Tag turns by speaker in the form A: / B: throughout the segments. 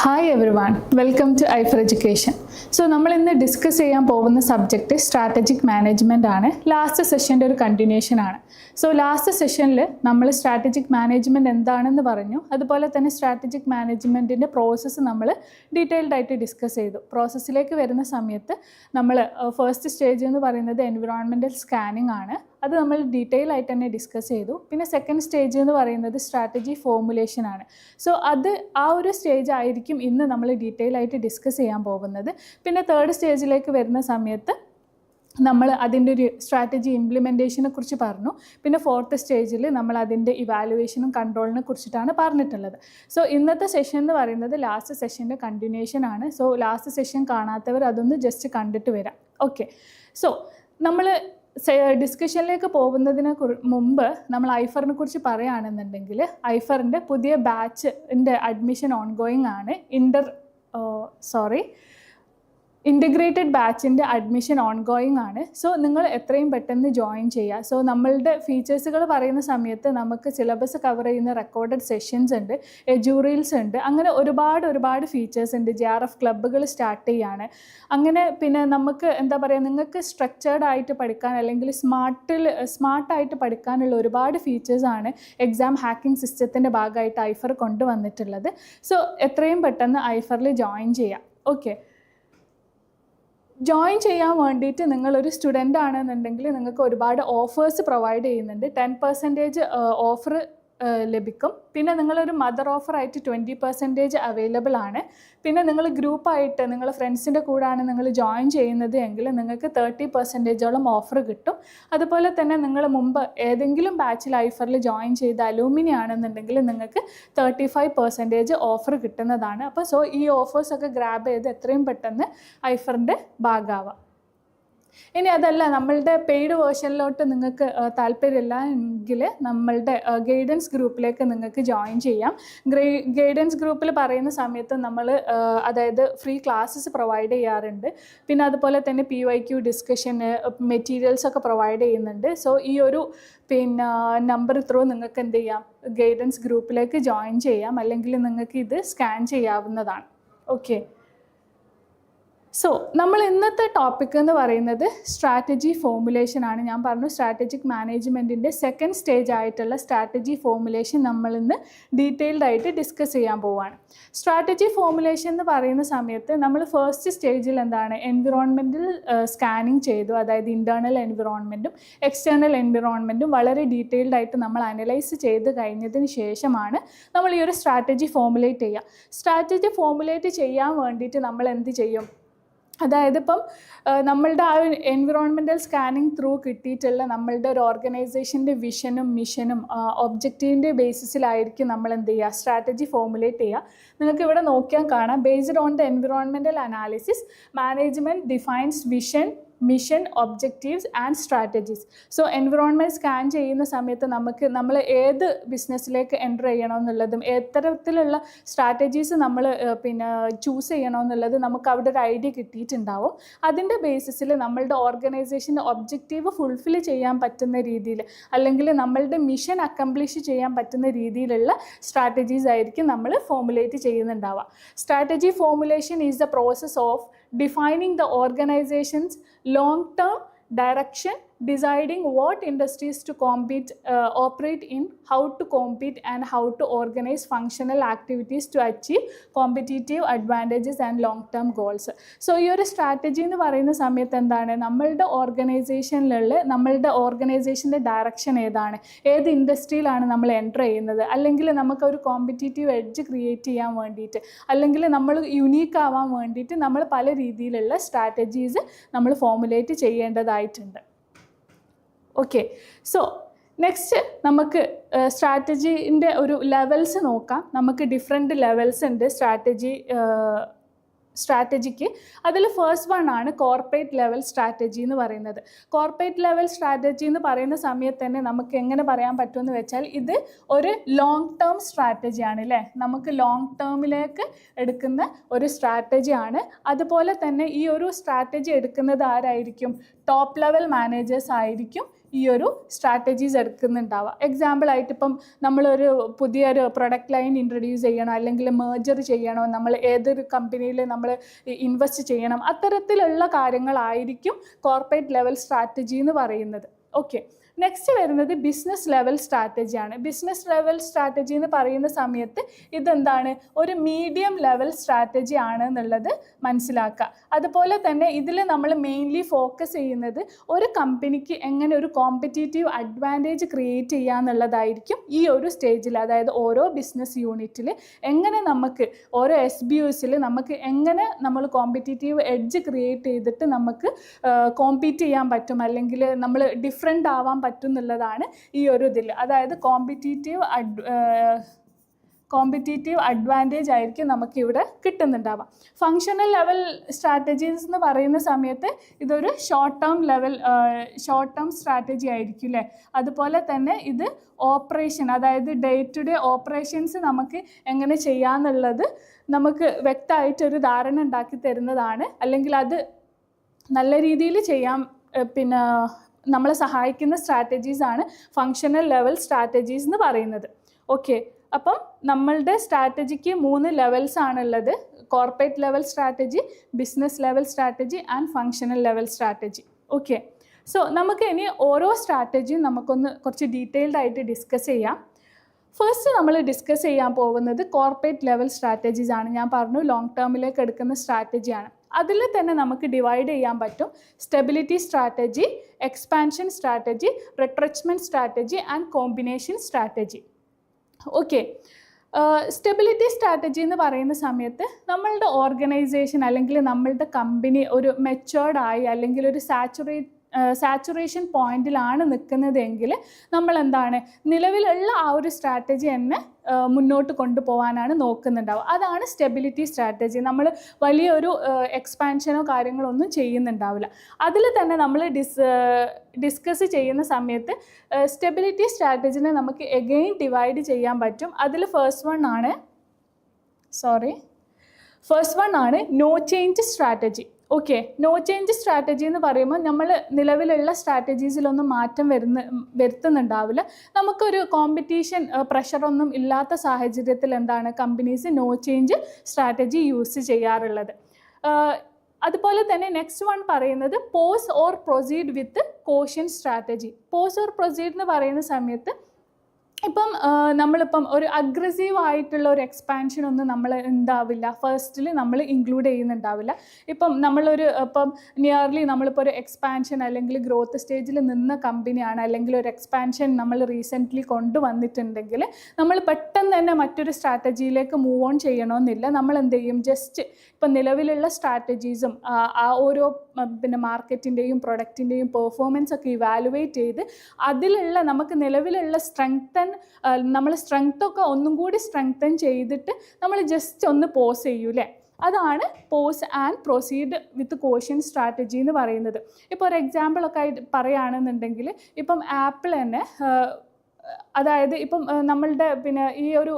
A: Hi every one welcome to ഐഫർ for education so നമ്മൾ ഇന്ന് discuss ചെയ്യാൻ പോകുന്ന സബ്ജക്റ്റ് സ്ട്രാറ്റജിക് മാനേജ്മെന്റ് ആണ്. ലാസ്റ്റ് സെഷന്റെ ഒരു കണ്ടിന്യൂഷൻ ആണ്. സോ ലാസ്റ്റ് സെഷനിൽ നമ്മൾ സ്ട്രാറ്റജിക് മാനേജ്മെന്റ് എന്താണെന്ന് പറഞ്ഞു. അതുപോലെ തന്നെ സ്ട്രാറ്റജിക് മാനേജ്മെന്റിന്റെ പ്രോസസ്സ് നമ്മൾ ഡീറ്റെയിൽഡ് ആയിട്ട് ഡിസ്കസ് ചെയ്തു. പ്രോസസ്സിലേക്ക് വരുന്ന സമയത്ത് നമ്മൾ ഫസ്റ്റ് സ്റ്റേജ് എന്ന് പറയുന്നത് എൻവിറോൺമെന്റൽ സ്കാനിങ് ആണ്. അത് നമ്മൾ ഡീറ്റെയിൽ ആയിട്ട് തന്നെ ഡിസ്കസ് ചെയ്തു. പിന്നെ സെക്കൻഡ് സ്റ്റേജ് എന്ന് പറയുന്നത് സ്ട്രാറ്റജി ഫോർമുലേഷൻ ആണ്. സോ അത് ആ ഒരു സ്റ്റേജ് ആയിരിക്കും ഇന്ന് നമ്മൾ ഡീറ്റെയിൽ ആയിട്ട് ഡിസ്കസ് ചെയ്യാൻ പോകുന്നത്. പിന്നെ തേർഡ് സ്റ്റേജിലേക്ക് വരുന്ന സമയത്ത് നമ്മൾ അതിന്റെ ഒരു സ്ട്രാറ്റജി ഇംപ്ലിമെന്റേഷനെ കുറിച്ച് പറഞ്ഞു. പിന്നെ ഫോർത്ത് സ്റ്റേജിൽ നമ്മൾ അതിന്റെ ഇവാലുവേഷനും കൺട്രോളിനെ കുറിച്ചിട്ടാണ് പറഞ്ഞിട്ടുള്ളത്. സോ ഇന്നത്തെ സെഷൻ എന്ന് പറയുന്നത് ലാസ്റ്റ് സെഷന്റെ കണ്ടിന്യൂഷൻ ആണ്. സോ ലാസ്റ്റ് സെഷൻ കാണാത്തവർ അതൊന്ന് ജസ്റ്റ് കണ്ടിട്ട് വരാം. ഓക്കെ സോ നമ്മൾ ഡിസ്കഷനിലേക്ക് പോകുന്നതിന് മുമ്പ് നമ്മൾ ഐഫറിനെ കുറിച്ച് പറയുകയാണെന്നുണ്ടെങ്കിൽ ഐഫറിന്റെ പുതിയ ബാച്ചിന്റെ അഡ്മിഷൻ ഓൺഗോയിങ് ആണ്. ഇന്റർ സോറി ഇന്റഗ്രേറ്റഡ് ബാച്ചിന്റെ അഡ്മിഷൻ ഓൺഗോയിങ് ആണ്. സോ നിങ്ങൾ എത്രയും പെട്ടെന്ന് ജോയിൻ ചെയ്യുക. സോ നമ്മളുടെ ഫീച്ചേഴ്സുകൾ പറയുന്ന സമയത്ത് നമുക്ക് സിലബസ് കവർ ചെയ്യുന്ന റെക്കോർഡഡ് സെഷൻസ് ഉണ്ട് എജൂറിയൽസ് ഉണ്ട്. അങ്ങനെ ഒരുപാട് ഒരുപാട് ഫീച്ചേഴ്സ് ഉണ്ട്. ജെ ആർ എഫ് ക്ലബ്ബുകൾ സ്റ്റാർട്ട് ചെയ്യാണ്. അങ്ങനെ പിന്നെ നമുക്ക് എന്താ പറയുക നിങ്ങൾക്ക് സ്ട്രക്ചേർഡ് ആയിട്ട് പഠിക്കാൻ അല്ലെങ്കിൽ സ്മാർട്ടിൽ സ്മാർട്ടായിട്ട് പഠിക്കാനുള്ള ഒരുപാട് ഫീച്ചേഴ്സാണ് എക്സാം ഹാക്കിംഗ് സിസ്റ്റത്തിന്റെ ഭാഗമായിട്ട് ഐഫർ കൊണ്ടുവന്നിട്ടുള്ളത്. സോ എത്രയും പെട്ടെന്ന് ഐഫറിൽ ജോയിൻ ചെയ്യാം. ഓക്കെ ജോയിൻ ചെയ്യാൻ വേണ്ടിയിട്ട് നിങ്ങളൊരു സ്റ്റുഡന്റ് ആണെന്നുണ്ടെങ്കിൽ നിങ്ങൾക്ക് ഒരുപാട് ഓഫേഴ്സ് പ്രൊവൈഡ് ചെയ്യുന്നുണ്ട്. ടെൻ പെർസെന്റേജ് ഓഫർ ലഭിക്കും. പിന്നെ നിങ്ങളൊരു മദർ ഓഫറായിട്ട് ട്വന്റി പെർസെന്റേജ് അവൈലബിൾ ആണ്. പിന്നെ നിങ്ങൾ ഗ്രൂപ്പായിട്ട് നിങ്ങൾ ഫ്രണ്ട്സിന്റെ കൂടെയാണ് നിങ്ങൾ ജോയിൻ ചെയ്യുന്നത് എങ്കിൽ നിങ്ങൾക്ക് തേർട്ടി പെർസെന്റേജോളം ഓഫർ കിട്ടും. അതുപോലെ തന്നെ നിങ്ങൾ മുമ്പ് ഏതെങ്കിലും ബാച്ച് ലൈഫറിൽ ജോയിൻ ചെയ്ത അലൂമിനി ആണെന്നുണ്ടെങ്കിൽ നിങ്ങൾക്ക് തേർട്ടി ഫൈവ് പെർസെന്റേജ് ഓഫർ കിട്ടുന്നതാണ്. അപ്പോൾ സോ ഈ ഓഫേഴ്സൊക്കെ ഗ്രാബ് ചെയ്ത് എത്രയും പെട്ടെന്ന് ഐഫറിന്റെ ഭാഗമാവാം ഇനി അതല്ല നമ്മളുടെ പെയ്ഡ് വേർഷനിലോട്ട് നിങ്ങൾക്ക് താല്പര്യമില്ല എങ്കിൽ നമ്മളുടെ ഗൈഡൻസ് ഗ്രൂപ്പിലേക്ക് നിങ്ങൾക്ക് ജോയിൻ ചെയ്യാം. ഗൈഡൻസ് ഗ്രൂപ്പിൽ പറയുന്ന സമയത്ത് നമ്മൾ അതായത് ഫ്രീ ക്ലാസ്സസ് പ്രൊവൈഡ് ചെയ്യാറുണ്ട്. പിന്നെ അതുപോലെ തന്നെ പി വൈ ക്യു ഡിസ്കഷന് മെറ്റീരിയൽസ് ഒക്കെ പ്രൊവൈഡ് ചെയ്യുന്നുണ്ട്. സോ ഈ ഒരു പിന്നെ നമ്പർ ത്രൂ നിങ്ങൾക്ക് എന്ത് ചെയ്യാം? ഗൈഡൻസ് ഗ്രൂപ്പിലേക്ക് ജോയിൻ ചെയ്യാം. അല്ലെങ്കിൽ നിങ്ങൾക്ക് ഇത് സ്കാൻ ചെയ്യാവുന്നതാണ്. ഓക്കെ സോ നമ്മൾ ഇന്നത്തെ ടോപ്പിക് എന്ന് പറയുന്നത് സ്ട്രാറ്റജി ഫോമുലേഷൻ ആണ്. ഞാൻ പറഞ്ഞു സ്ട്രാറ്റജിക് മാനേജ്മെന്റിന്റെ സെക്കൻഡ് സ്റ്റേജ് ആയിട്ടുള്ള സ്ട്രാറ്റജി ഫോമുലേഷൻ നമ്മൾ ഇന്ന് ഡീറ്റെയിൽഡ് ആയിട്ട് ഡിസ്കസ് ചെയ്യാൻ പോവുകയാണ്. സ്ട്രാറ്റജി ഫോമുലേഷൻ എന്ന് പറയുന്ന സമയത്ത് നമ്മൾ ഫസ്റ്റ് സ്റ്റേജിൽ എന്താണ്? എൻവിറോൺമെന്റൽ സ്കാനിങ് ചെയ്തു. അതായത് ഇന്റേർണൽ എൻവിറോൺമെന്റും എക്സ്റ്റേണൽ എൻവിറോൺമെന്റും വളരെ ഡീറ്റെയിൽഡ് ആയിട്ട് നമ്മൾ അനലൈസ് ചെയ്ത് കഴിഞ്ഞതിന് ശേഷമാണ് നമ്മൾ ഈ ഒരു സ്ട്രാറ്റജി ഫോമുലേറ്റ് ചെയ്യുക. സ്ട്രാറ്റജി ഫോമുലേറ്റ് ചെയ്യാൻ വേണ്ടിയിട്ട് നമ്മൾ എന്ത് ചെയ്യും? അതായത് ഇപ്പം നമ്മളുടെ ആ ഒരു എൻവിറോൺമെന്റൽ സ്കാനിങ് ത്രൂ കിട്ടിയിട്ടുള്ള നമ്മളുടെ ഒരു ഓർഗനൈസേഷന്റെ വിഷനും മിഷനും ഒബ്ജക്റ്റീവിന്റെ ബേസിസിലായിരിക്കും നമ്മൾ എന്ത് ചെയ്യുക സ്ട്രാറ്റജി ഫോമുലേറ്റ് ചെയ്യുക നിങ്ങൾക്ക് ഇവിടെ നോക്കിയാൽ കാണാം. Based on the environmental analysis management defines vision mission objectives and strategies so environment scan ചെയ്യുന്ന സമയത്ത് നമുക്ക് നമ്മൾ ഏത് ബിസിനസ്സിലേക്ക് എന്റർ ചെയ്യണമെന്നുള്ളതും എത്തരത്തിലുള്ള സ്ട്രാറ്റജീസ് നമ്മൾ പിന്നെ ചൂസ് ചെയ്യണമെന്നുള്ളത് നമുക്ക് അവിടെ ഒരു ഐഡിയ കിട്ടിയിട്ടുണ്ടാവും. അതിന്റെ ബേസിസിൽ നമ്മളുടെ ഓർഗനൈസേഷന്റെ ഒബ്ജക്റ്റീവ് ഫുൾഫിൽ ചെയ്യാൻ പറ്റുന്ന രീതിയിൽ അല്ലെങ്കിൽ നമ്മളുടെ മിഷൻ അക്കംപ്ലിഷ് ചെയ്യാൻ പറ്റുന്ന രീതിയിലുള്ള സ്ട്രാറ്റജീസ് ആയിരിക്കും നമ്മൾ formulate ചെയ്യുന്നുണ്ടാവുക. Strategy formulation is the process of defining the organization's long term direction deciding what industries to compete uh, operate in how to compete and how to organize functional activities to achieve competitive advantages and long term goals. So ഈ ഒരു strategy എന്ന് പറയുന്ന സമയത്ത് എന്താണ്? നമ്മളുടെ ഓർഗനൈസേഷനിലുള്ള നമ്മളുടെ ഓർഗനൈസേഷന്റെ direction ഏതാണ്? ഏത് ഇൻഡസ്ട്രിയിലാണ് നമ്മൾ എന്റർ ചെയ്യുന്നത്? അല്ലെങ്കിൽ നമുക്ക് ഒരു കോമ്പറ്റീറ്റീവ് എഡ്ജ് ക്രിയേറ്റ് ചെയ്യാൻ വേണ്ടിയിട്ട് അല്ലെങ്കിൽ നമ്മൾ യുണീക്ക് ആവാൻ വേണ്ടിയിട്ട് നമ്മൾ പല രീതിയിലുള്ള സ്ട്രാറ്റജീസ് നമ്മൾ ഫോർമുലേറ്റ് ചെയ്യേണ്ടതായിട്ടുണ്ട്. ഓക്കെ സോ നെക്സ്റ്റ് നമുക്ക് സ്ട്രാറ്റജീന്റെ ഒരു ലെവൽസ് നോക്കാം. നമുക്ക് ഡിഫറെന്റ് ലെവൽസ് ഉണ്ട് സ്ട്രാറ്റജി സ്ട്രാറ്റജിക്ക് അതിൽ ഫേസ്റ്റ് വൺ ആണ് കോർപ്പറേറ്റ് ലെവൽ സ്ട്രാറ്റജി എന്ന് പറയുന്നത്. കോർപ്പറേറ്റ് ലെവൽ സ്ട്രാറ്റജി എന്ന് പറയുന്ന സമയത്ത് തന്നെ നമുക്ക് എങ്ങനെ പറയാൻ പറ്റുമെന്ന് വെച്ചാൽ ഇത് ഒരു ലോങ് ടേം സ്ട്രാറ്റജിയാണ് അല്ലേ നമുക്ക് ലോങ് ടേമിലേക്ക് എടുക്കുന്ന ഒരു സ്ട്രാറ്റജിയാണ് അതുപോലെ തന്നെ ഈ ഒരു സ്ട്രാറ്റജി എടുക്കുന്നത് ആരായിരിക്കും? ടോപ്പ് ലെവൽ മാനേജേഴ്സ് ആയിരിക്കും. ഈ ഒരു സ്ട്രാറ്റജീസ് എടുക്കുന്നുണ്ടാവുക എക്സാമ്പിൾ ആയിട്ട് ഇപ്പം നമ്മളൊരു പുതിയൊരു പ്രൊഡക്റ്റ് ലൈൻ ഇൻട്രൊഡ്യൂസ് ചെയ്യണം അല്ലെങ്കിൽ മേജർ ചെയ്യണോ നമ്മൾ ഏതൊരു കമ്പനിയിൽ നമ്മൾ ഇൻവെസ്റ്റ് ചെയ്യണം അത്തരത്തിലുള്ള കാര്യങ്ങളായിരിക്കും കോർപ്പറേറ്റ് ലെവൽ സ്ട്രാറ്റജി എന്ന് പറയുന്നത്. ഓക്കെ നെക്സ്റ്റ് വരുന്നത് ബിസിനസ് ലെവൽ സ്ട്രാറ്റജിയാണ് ബിസിനസ് ലെവൽ സ്ട്രാറ്റജി എന്ന് പറയുന്ന സമയത്ത് ഇതെന്താണ്? ഒരു മീഡിയം ലെവൽ സ്ട്രാറ്റജി ആണ് എന്നുള്ളത് മനസ്സിലാക്കുക. അതുപോലെ തന്നെ ഇതിൽ നമ്മൾ മെയിൻലി ഫോക്കസ് ചെയ്യുന്നത് ഒരു കമ്പനിക്ക് എങ്ങനെ ഒരു കോമ്പറ്റേറ്റീവ് അഡ്വാന്റേജ് ക്രിയേറ്റ് ചെയ്യുക എന്നുള്ളതായിരിക്കും ഈ ഒരു സ്റ്റേജിൽ അതായത് ഓരോ ബിസിനസ് യൂണിറ്റിൽ എങ്ങനെ നമുക്ക് ഓരോ എസ് ബി യുസിൽ നമുക്ക് എങ്ങനെ നമ്മൾ കോമ്പറ്റേറ്റീവ് എഡ്ജ് ക്രിയേറ്റ് ചെയ്തിട്ട് നമുക്ക് കോമ്പീറ്റ് ചെയ്യാൻ പറ്റും? അല്ലെങ്കിൽ നമ്മൾ ഡിഫറെന്റ് ആവാൻ പറ്റും എന്നുള്ളതാണ് ഈ ഒരു ഇതിൽ അതായത് കോമ്പറ്റീറ്റീവ് അഡ് കോമ്പറ്റേറ്റീവ് അഡ്വാന്റേജ് ആയിരിക്കും നമുക്കിവിടെ കിട്ടുന്നുണ്ടാവാം ഫങ്ഷണൽ ലെവൽ സ്ട്രാറ്റജീസ് എന്ന് പറയുന്ന സമയത്ത് ഇതൊരു short term level short term strategy ആയിരിക്കും അല്ലേ അതുപോലെ തന്നെ ഇത് ഓപ്പറേഷൻ അതായത് ഡേ ടു ഡേ ഓപ്പറേഷൻസ് നമുക്ക് എങ്ങനെ ചെയ്യാമെന്നുള്ളത് നമുക്ക് വ്യക്തമായിട്ടൊരു ധാരണ ഉണ്ടാക്കി തരുന്നതാണ്. അല്ലെങ്കിൽ അത് നല്ല രീതിയിൽ ചെയ്യാം പിന്നെ നമ്മളെ സഹായിക്കുന്ന സ്ട്രാറ്റജീസ് ആണ് ഫങ്ഷണൽ ലെവൽ സ്ട്രാറ്റജീസ് എന്ന് പറയുന്നത്. ഓക്കെ അപ്പം നമ്മളുടെ സ്ട്രാറ്റജിക്ക് മൂന്ന് ലെവൽസ് ആണുള്ളത്. Corporate level strategy business level strategy and functional level strategy okay so നമുക്ക് ഇനി ഓരോ സ്ട്രാറ്റജിയും നമുക്കൊന്ന് കുറച്ച് ഡീറ്റെയിൽഡ് ആയിട്ട് ഡിസ്കസ് ചെയ്യാം. ഫസ്റ്റ് നമ്മൾ ഡിസ്കസ് ചെയ്യാൻ പോകുന്നത് കോർപ്പറേറ്റ് ലെവൽ സ്ട്രാറ്റജീസ് ആണ്. ഞാൻ പറഞ്ഞു ലോങ് ടേമിലേക്ക് എടുക്കുന്ന സ്ട്രാറ്റജിയാണ് അതിൽ തന്നെ നമുക്ക് ഡിവൈഡ് ചെയ്യാൻ പറ്റും. Stability strategy expansion strategy retrenchment strategy and combination strategy okay stability strategy എന്ന് പറയുന്ന സമയത്ത് നമ്മളുടെ ഓർഗനൈസേഷൻ അല്ലെങ്കിൽ നമ്മളുടെ കമ്പനി ഒരു മെച്ചേർഡ് ആയി അല്ലെങ്കിൽ ഒരു സാച്ചുറേറ്റ് സാച്ചുറേഷൻ പോയിന്റിലാണ് നിൽക്കുന്നതെങ്കിൽ നമ്മൾ എന്താണ് നിലവിലുള്ള ആ ഒരു സ്ട്രാറ്റജി തന്നെ മുന്നോട്ട് കൊണ്ടുപോകാനാണ് നോക്കുന്നുണ്ടാവുക. അതാണ് സ്റ്റെബിലിറ്റി സ്ട്രാറ്റജി നമ്മൾ വലിയൊരു എക്സ്പാൻഷനോ കാര്യങ്ങളോ ഒന്നും ചെയ്യുന്നുണ്ടാവില്ല. അതിൽ തന്നെ നമ്മൾ ഡിസ് ഡിസ്കസ് ചെയ്യുന്ന സമയത്ത് സ്റ്റെബിലിറ്റി സ്ട്രാറ്റജിനെ നമുക്ക് എഗെയിൻ ഡിവൈഡ് ചെയ്യാൻ പറ്റും. അതിൽ ഫേസ്റ്റ് വൺ ആണ് സോറി ഫേസ്റ്റ് വൺ ആണ് no change strategy okay no change strategy എന്ന് പറയുമ്പോൾ നമ്മൾ നിലവിലുള്ള സ്ട്രാറ്റജീസിലൊന്നും മാറ്റം വരുന്ന വരുത്തുന്നുണ്ടാവില്ല. നമുക്കൊരു കോമ്പറ്റീഷൻ പ്രഷറൊന്നും ഇല്ലാത്ത സാഹചര്യത്തിൽ എന്താണ് companies no change strategy use ചെയ്യാറുള്ളത്. അതുപോലെ തന്നെ നെക്സ്റ്റ് വൺ പറയുന്നത് pause or proceed with caution strategy pause or proceed എന്ന് പറയുന്ന സമയത്ത് ഇപ്പം നമ്മളിപ്പം ഒരു അഗ്രസീവ് ആയിട്ടുള്ള ഒരു എക്സ്പാൻഷൻ ഒന്നും നമ്മൾ ഉണ്ടാവില്ല ഫസ്റ്റിൽ നമ്മൾ ഇൻക്ലൂഡ് ചെയ്യുന്നുണ്ടാവില്ല. ഇപ്പം നമ്മളൊരു ഇപ്പം നിയർലി നമ്മളിപ്പോൾ ഒരു എക്സ്പാൻഷൻ അല്ലെങ്കിൽ ഗ്രോത്ത് സ്റ്റേജിൽ നിന്ന കമ്പനിയാണ് അല്ലെങ്കിൽ ഒരു എക്സ്പാൻഷൻ നമ്മൾ റീസെന്റ്ലി കൊണ്ടുവന്നിട്ടുണ്ടെങ്കിൽ നമ്മൾ പെട്ടെന്ന് തന്നെ മറ്റൊരു സ്ട്രാറ്റജിയിലേക്ക് മൂവ് ഓൺ ചെയ്യണമെന്നില്ല നമ്മൾ എന്ത് ചെയ്യും ജസ്റ്റ് ഇപ്പം നിലവിലുള്ള സ്ട്രാറ്റജീസും ആ ഓരോ പിന്നെ മാർക്കറ്റിന്റെയും പ്രൊഡക്റ്റിന്റെയും പെർഫോമൻസ് ഒക്കെ ഇവാലുവേറ്റ് ചെയ്ത് അതിലുള്ള നമുക്ക് നിലവിലുള്ള സ്ട്രെങ്തൻ നമ്മൾ സ്ട്രെങ്ത് ഒക്കെ ഒന്നും കൂടി സ്ട്രെങ്തൻ ചെയ്തിട്ട് നമ്മൾ ജസ്റ്റ് ഒന്ന് പോസ് ചെയ്യൂലേ അതാണ് pause and proceed with caution strategy എന്ന് പറയുന്നത്. ഇപ്പോൾ ഒരു എക്സാമ്പിളൊക്കെ ആയിട്ട് പറയുകയാണെന്നുണ്ടെങ്കിൽ ഇപ്പം ആപ്പിൾ തന്നെ അതായത് ഇപ്പം നമ്മളുടെ പിന്നെ ഈ ഒരു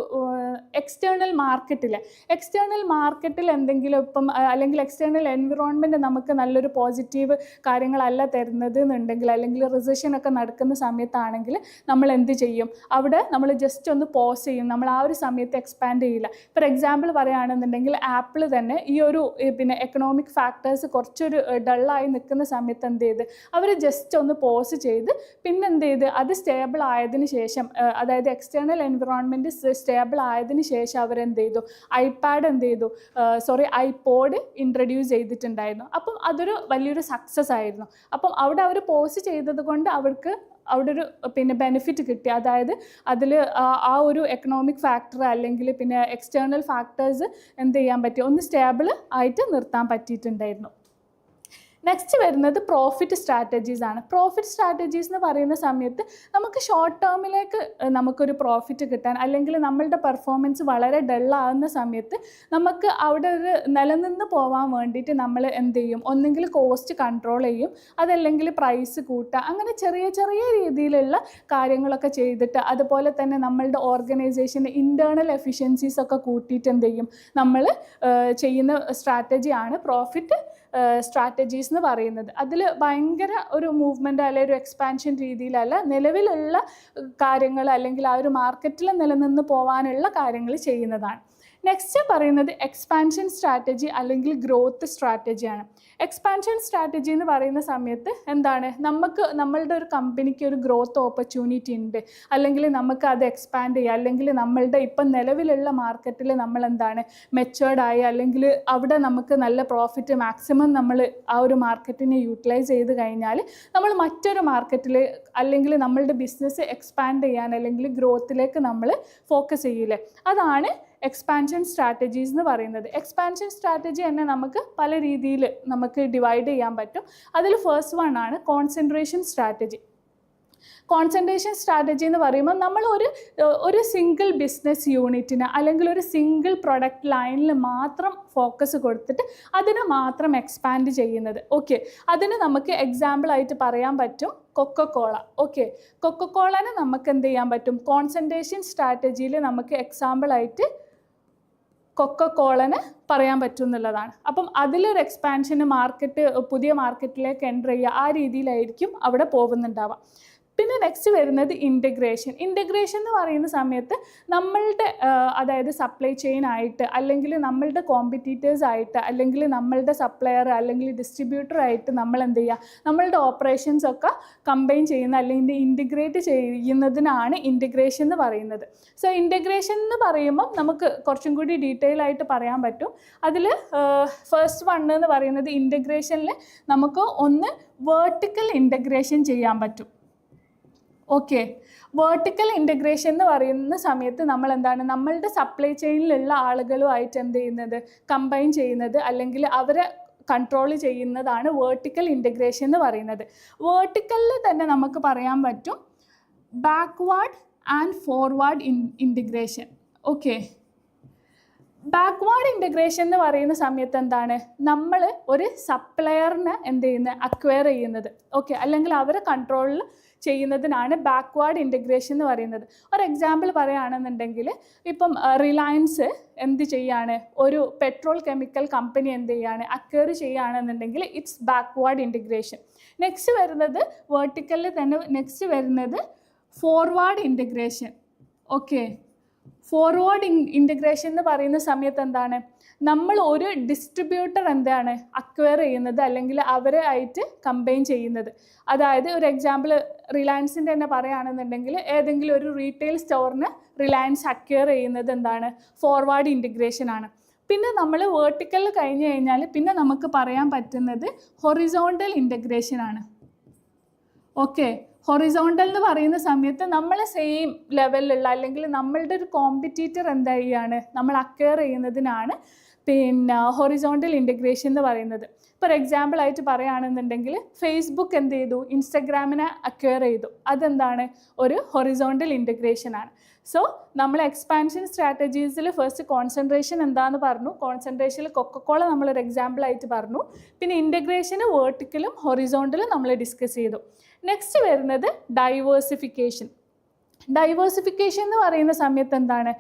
A: എക്സ്റ്റേണൽ മാർക്കറ്റിൽ എക്സ്റ്റേണൽ മാർക്കറ്റിൽ എന്തെങ്കിലും ഇപ്പം അല്ലെങ്കിൽ എക്സ്റ്റേണൽ എൻവിറോൺമെന്റ് നമുക്ക് നല്ലൊരു പോസിറ്റീവ് കാര്യങ്ങളല്ല തരുന്നത് എന്നുണ്ടെങ്കിൽ അല്ലെങ്കിൽ റിസഷൻ ഒക്കെ നടക്കുന്ന സമയത്താണെങ്കിൽ നമ്മൾ എന്ത് ചെയ്യും? അവിടെ നമ്മൾ ജസ്റ്റ് ഒന്ന് പോസ് ചെയ്യും. നമ്മൾ ആ ഒരു സമയത്ത് എക്സ്പാൻഡ് ചെയ്യില്ല. ഫോർ എക്സാമ്പിൾ പറയുകയാണെന്നുണ്ടെങ്കിൽ ആപ്പിൾ തന്നെ ഈ ഒരു പിന്നെ എക്കണോമിക് ഫാക്ടേഴ്സ് കുറച്ചൊരു ഡള്ളായി നിൽക്കുന്ന സമയത്ത് എന്ത് ചെയ്ത്? അവർ ജസ്റ്റ് ഒന്ന് പോസ് ചെയ്ത് പിന്നെന്ത് ചെയ്ത്? അത് സ്റ്റേബിൾ ആയതിനു ശേഷം ആ, അതായത് എക്സ്റ്റേണൽ എൻവിറോൺമെന്റ് സ്റ്റേബിൾ ആയതിന് ശേഷം അവരെന്ത് ചെയ്തു ഐപാഡ് എന്ത് ചെയ്തു സോറി ഐപോഡ് ഇൻട്രൊഡ്യൂസ് ചെയ്തിട്ടുണ്ടായിരുന്നു. അപ്പം അതൊരു വലിയൊരു സക്സസ് ആയിരുന്നു. അപ്പം അവിടെ അവർ പോസ്റ്റ് ചെയ്തത് കൊണ്ട് അവർക്ക് അവിടെ ഒരു പിന്നെ ബെനിഫിറ്റ് കിട്ടി. അതായത് അതിൽ ആ ഒരു എക്കണോമിക് ഫാക്ടർ അല്ലെങ്കിൽ പിന്നെ എക്സ്റ്റേണൽ ഫാക്ടേഴ്സ് എന്ത് ചെയ്യാൻ പറ്റി? ഒന്ന് സ്റ്റേബിൾ ആയിട്ട് നിർത്താൻ പറ്റിയിട്ടുണ്ടായിരുന്നു. നെക്സ്റ്റ് വരുന്നത് പ്രോഫിറ്റ് സ്ട്രാറ്റജീസ് ആണ്. പ്രോഫിറ്റ് സ്ട്രാറ്റജീസ് എന്ന് പറയുന്ന സമയത്ത് നമുക്ക് ഷോർട്ട് ടേമിലേക്ക് നമുക്കൊരു പ്രോഫിറ്റ് കിട്ടാൻ അല്ലെങ്കിൽ നമ്മളുടെ പെർഫോമൻസ് വളരെ ഡള്ളാവുന്ന സമയത്ത് നമുക്ക് അവിടെ ഒരു നിലനിന്ന് പോകാൻ വേണ്ടിയിട്ട് നമ്മൾ എന്ത് ചെയ്യും? ഒന്നെങ്കിൽ കോസ്റ്റ് കൺട്രോൾ ചെയ്യും. അതല്ലെങ്കിൽ പ്രൈസ് കൂട്ടുക. അങ്ങനെ ചെറിയ ചെറിയ രീതിയിലുള്ള കാര്യങ്ങളൊക്കെ ചെയ്തിട്ട് അതുപോലെ തന്നെ നമ്മളുടെ ഓർഗനൈസേഷന്റെ ഇന്റേർണൽ എഫിഷ്യൻസീസ് ഒക്കെ കൂട്ടിയിട്ട് എന്ത് ചെയ്യും? നമ്മൾ ചെയ്യുന്ന സ്ട്രാറ്റജിയാണ് പ്രോഫിറ്റ് സ്ട്രാറ്റജീസ് എന്ന് പറയുന്നത്. അതിൽ ഭയങ്കര ഒരു മൂവ്മെന്റ് അല്ലെങ്കിൽ ഒരു എക്സ്പാൻഷൻ രീതിയിലല്ല നിലവിലുള്ള കാര്യങ്ങൾ അല്ലെങ്കിൽ ആ ഒരു മാർക്കറ്റിൽ നിലനിന്ന് പോകാനുള്ള കാര്യങ്ങൾ ചെയ്യുന്നതാണ്. നെക്സ്റ്റ് പറയുന്നത് എക്സ്പാൻഷൻ സ്ട്രാറ്റജി അല്ലെങ്കിൽ ഗ്രോത്ത് സ്ട്രാറ്റജിയാണ് എക്സ്പാൻഷൻ സ്ട്രാറ്റജി എന്ന് പറയുന്ന സമയത്ത് എന്താണ്? നമുക്ക് നമ്മളുടെ ഒരു കമ്പനിക്ക് ഒരു ഗ്രോത്ത് ഓപ്പർച്യൂണിറ്റി ഉണ്ട്. അല്ലെങ്കിൽ നമുക്ക് അത് എക്സ്പാൻഡ് ചെയ്യുക അല്ലെങ്കിൽ നമ്മളുടെ ഇപ്പം നിലവിലുള്ള മാർക്കറ്റിൽ നമ്മൾ എന്താണ്? മെച്ചേർഡ് ആയി അല്ലെങ്കിൽ അവിടെ നമുക്ക് നല്ല പ്രോഫിറ്റ് മാക്സിമം നമ്മൾ ആ ഒരു മാർക്കറ്റിനെ യൂട്ടിലൈസ് ചെയ്ത് കഴിഞ്ഞാൽ നമ്മൾ മറ്റൊരു മാർക്കറ്റിൽ അല്ലെങ്കിൽ നമ്മളുടെ ബിസിനസ് എക്സ്പാൻഡ് ചെയ്യാൻ അല്ലെങ്കിൽ ഗ്രോത്തിലേക്ക് നമ്മൾ ഫോക്കസ് ചെയ്യില്ലേ? അതാണ് എക്സ്പാൻഷൻ സ്ട്രാറ്റജീസ് എന്ന് പറയുന്നത്. എക്സ്പാൻഷൻ സ്ട്രാറ്റജി തന്നെ നമുക്ക് പല രീതിയിൽ നമുക്ക് ഡിവൈഡ് ചെയ്യാൻ പറ്റും. അതിൽ ഫസ്റ്റ് വൺ ആണ് കോൺസെൻട്രേഷൻ സ്ട്രാറ്റജി കോൺസെൻട്രേഷൻ സ്ട്രാറ്റജി എന്ന് പറയുമ്പോൾ നമ്മൾ ഒരു ഒരു സിംഗിൾ ബിസിനസ് യൂണിറ്റിന് അല്ലെങ്കിൽ ഒരു സിംഗിൾ പ്രൊഡക്റ്റ് ലൈനിൽ മാത്രം ഫോക്കസ് കൊടുത്തിട്ട് അതിന് മാത്രം എക്സ്പാൻഡ് ചെയ്യുന്നത്. ഓക്കെ അതിന് നമുക്ക് എക്സാമ്പിളായിട്ട് പറയാൻ പറ്റും കൊക്കക്കോള ഓക്കെ കൊക്കക്കോളനെ നമുക്ക് എന്ത് ചെയ്യാൻ പറ്റും? കോൺസെൻട്രേഷൻ സ്ട്രാറ്റജിയിൽ നമുക്ക് എക്സാമ്പിൾ ആയിട്ട് കൊക്കക്കോളന് പറയാൻ പറ്റും എന്നുള്ളതാണ് അപ്പം അതിലൊരു എക്സ്പാൻഷന് മാർക്കറ്റ് പുതിയ മാർക്കറ്റിലേക്ക് എന്റർ ചെയ്യുക ആ രീതിയിലായിരിക്കും അവിടെ പോകുന്നുണ്ടാവുക. പിന്നെ നെക്സ്റ്റ് വരുന്നത് ഇന്റഗ്രേഷൻ ഇന്റഗ്രേഷൻ എന്ന് പറയുന്ന സമയത്ത് നമ്മളുടെ അതായത് സപ്ലൈ ചെയിൻ ആയിട്ട് അല്ലെങ്കിൽ നമ്മളുടെ കോമ്പറ്റീറ്റേഴ്സ് ആയിട്ട് അല്ലെങ്കിൽ നമ്മളുടെ സപ്ലയർ അല്ലെങ്കിൽ ഡിസ്ട്രിബ്യൂട്ടർ ആയിട്ട് നമ്മൾ എന്ത് ചെയ്യുക? നമ്മളുടെ ഓപ്പറേഷൻസ് ഒക്കെ കമ്പൈൻ ചെയ്യുന്ന അല്ലെങ്കിൽ ഇന്റിഗ്രേറ്റ് ചെയ്യുന്നതിനാണ് ഇന്റഗ്രേഷൻ എന്ന് പറയുന്നത്. സോ ഇന്റഗ്രേഷൻ എന്ന് പറയുമ്പം നമുക്ക് കുറച്ചും കൂടി ഡീറ്റെയിൽ ആയിട്ട് പറയാൻ പറ്റും. അതിൽ ഫസ്റ്റ് വൺ എന്ന് പറയുന്നത് ഇന്റഗ്രേഷനിൽ നമുക്ക് ഒന്ന് വേർട്ടിക്കൽ ഇന്റഗ്രേഷൻ ചെയ്യാൻ പറ്റും. ഓക്കെ വേർട്ടിക്കൽ ഇന്റഗ്രേഷൻ എന്ന് പറയുന്ന സമയത്ത് നമ്മൾ എന്താണ് നമ്മളുടെ സപ്ലൈ ചെയിനിലുള്ള ആളുകളുമായിട്ട് എന്ത് ചെയ്യുന്നത്? കമ്പൈൻ ചെയ്യുന്നത് അല്ലെങ്കിൽ അവരെ കൺട്രോൾ ചെയ്യുന്നതാണ് വേർട്ടിക്കൽ ഇന്റഗ്രേഷൻ എന്ന് പറയുന്നത്. വേർട്ടിക്കലിൽ തന്നെ നമുക്ക് പറയാൻ പറ്റും backward and forward in integration okay backward integration എന്ന് പറയുന്ന സമയത്ത് എന്താണ്? നമ്മൾ ഒരു സപ്ലയറിനെ എന്ത് ചെയ്യുന്നത് അക്വയർ ചെയ്യുന്നത്. ഓക്കെ അല്ലെങ്കിൽ അവരെ കൺട്രോളിൽ ചെയ്യുന്നതിനാണ് ബാക്ക്വേർഡ് ഇന്റഗ്രേഷൻ എന്ന് പറയുന്നത്. ഒരു എക്സാമ്പിൾ പറയുകയാണെന്നുണ്ടെങ്കിൽ ഇപ്പം റിലയൻസ് എന്ത് ചെയ്യാണ്? ഒരു പെട്രോൾ കെമിക്കൽ കമ്പനി എന്ത് ചെയ്യാണ്? അക്വയർ ചെയ്യുകയാണെന്നുണ്ടെങ്കിൽ ഇറ്റ്സ് ബാക്ക്വേർഡ് ഇന്റഗ്രേഷൻ നെക്സ്റ്റ് വരുന്നത് വേർട്ടിക്കലിൽ തന്നെ നെക്സ്റ്റ് വരുന്നത് forward integration okay forward in integration എന്ന് പറയുന്ന സമയത്ത് എന്താണ്? നമ്മൾ ഒരു ഡിസ്ട്രിബ്യൂട്ടർ എന്താണ് അക്വയർ ചെയ്യുന്നത് അല്ലെങ്കിൽ അവരെ ആയിട്ട് കമ്പൈൻ ചെയ്യുന്നത്. അതായത് ഒരു എക്സാമ്പിൾ റിലയൻസിന്റെ തന്നെ പറയുകയാണെന്നുണ്ടെങ്കിൽ ഏതെങ്കിലും ഒരു റീറ്റെയിൽ സ്റ്റോറിന് റിലയൻസ് അക്വയർ ചെയ്യുന്നത് എന്താണ്? ഫോർവേഡ് ഇന്റിഗ്രേഷൻ ആണ്. പിന്നെ നമ്മൾ വേർട്ടിക്കൽ കഴിഞ്ഞ് കഴിഞ്ഞാൽ പിന്നെ നമുക്ക് പറയാൻ പറ്റുന്നത് ഹൊറിസോണ്ടൽ ഇന്റഗ്രേഷൻ ആണ്. ഓക്കെ ഹൊറിസോണ്ടൽ എന്ന് പറയുന്ന സമയത്ത് നമ്മൾ സെയിം ലെവലിലുള്ള അല്ലെങ്കിൽ നമ്മളുടെ ഒരു കോമ്പറ്റീറ്റർ എന്താ നമ്മൾ അക്വയർ ചെയ്യുന്നതിനാണ് പിന്നെ ഹൊറിസോണ്ടൽ ഇന്റഗ്രേഷൻ എന്ന് പറയുന്നത്. ഫോർ എക്സാമ്പിൾ ആയിട്ട് പറയുകയാണെന്നുണ്ടെങ്കിൽ ഫേസ്ബുക്ക് എന്ത് ചെയ്തു? ഇൻസ്റ്റഗ്രാമിനെ അക്വയർ ചെയ്തു. അതെന്താണ്? ഒരു ഹൊറിസോണ്ടൽ ഇന്റഗ്രേഷൻ ആണ്. സോ നമ്മൾ എക്സ്പാൻഷൻ സ്ട്രാറ്റജീസിൽ ഫസ്റ്റ് കോൺസെൻട്രേഷൻ എന്താന്ന് പറഞ്ഞു. കോൺസെൻട്രേഷനിൽ കൊക്കക്കോള നമ്മളൊരു എക്സാമ്പിൾ ആയിട്ട് പറഞ്ഞു. പിന്നെ ഇന്റഗ്രേഷന് വേർട്ടിക്കലും ഹൊറിസോണ്ടലും നമ്മൾ ഡിസ്കസ് ചെയ്തു. നെക്സ്റ്റ് വരുന്നത് ഡൈവേഴ്സിഫിക്കേഷൻ ഡൈവേഴ്സിഫിക്കേഷൻ എന്ന് പറയുന്ന സമയത്ത് എന്താണ്?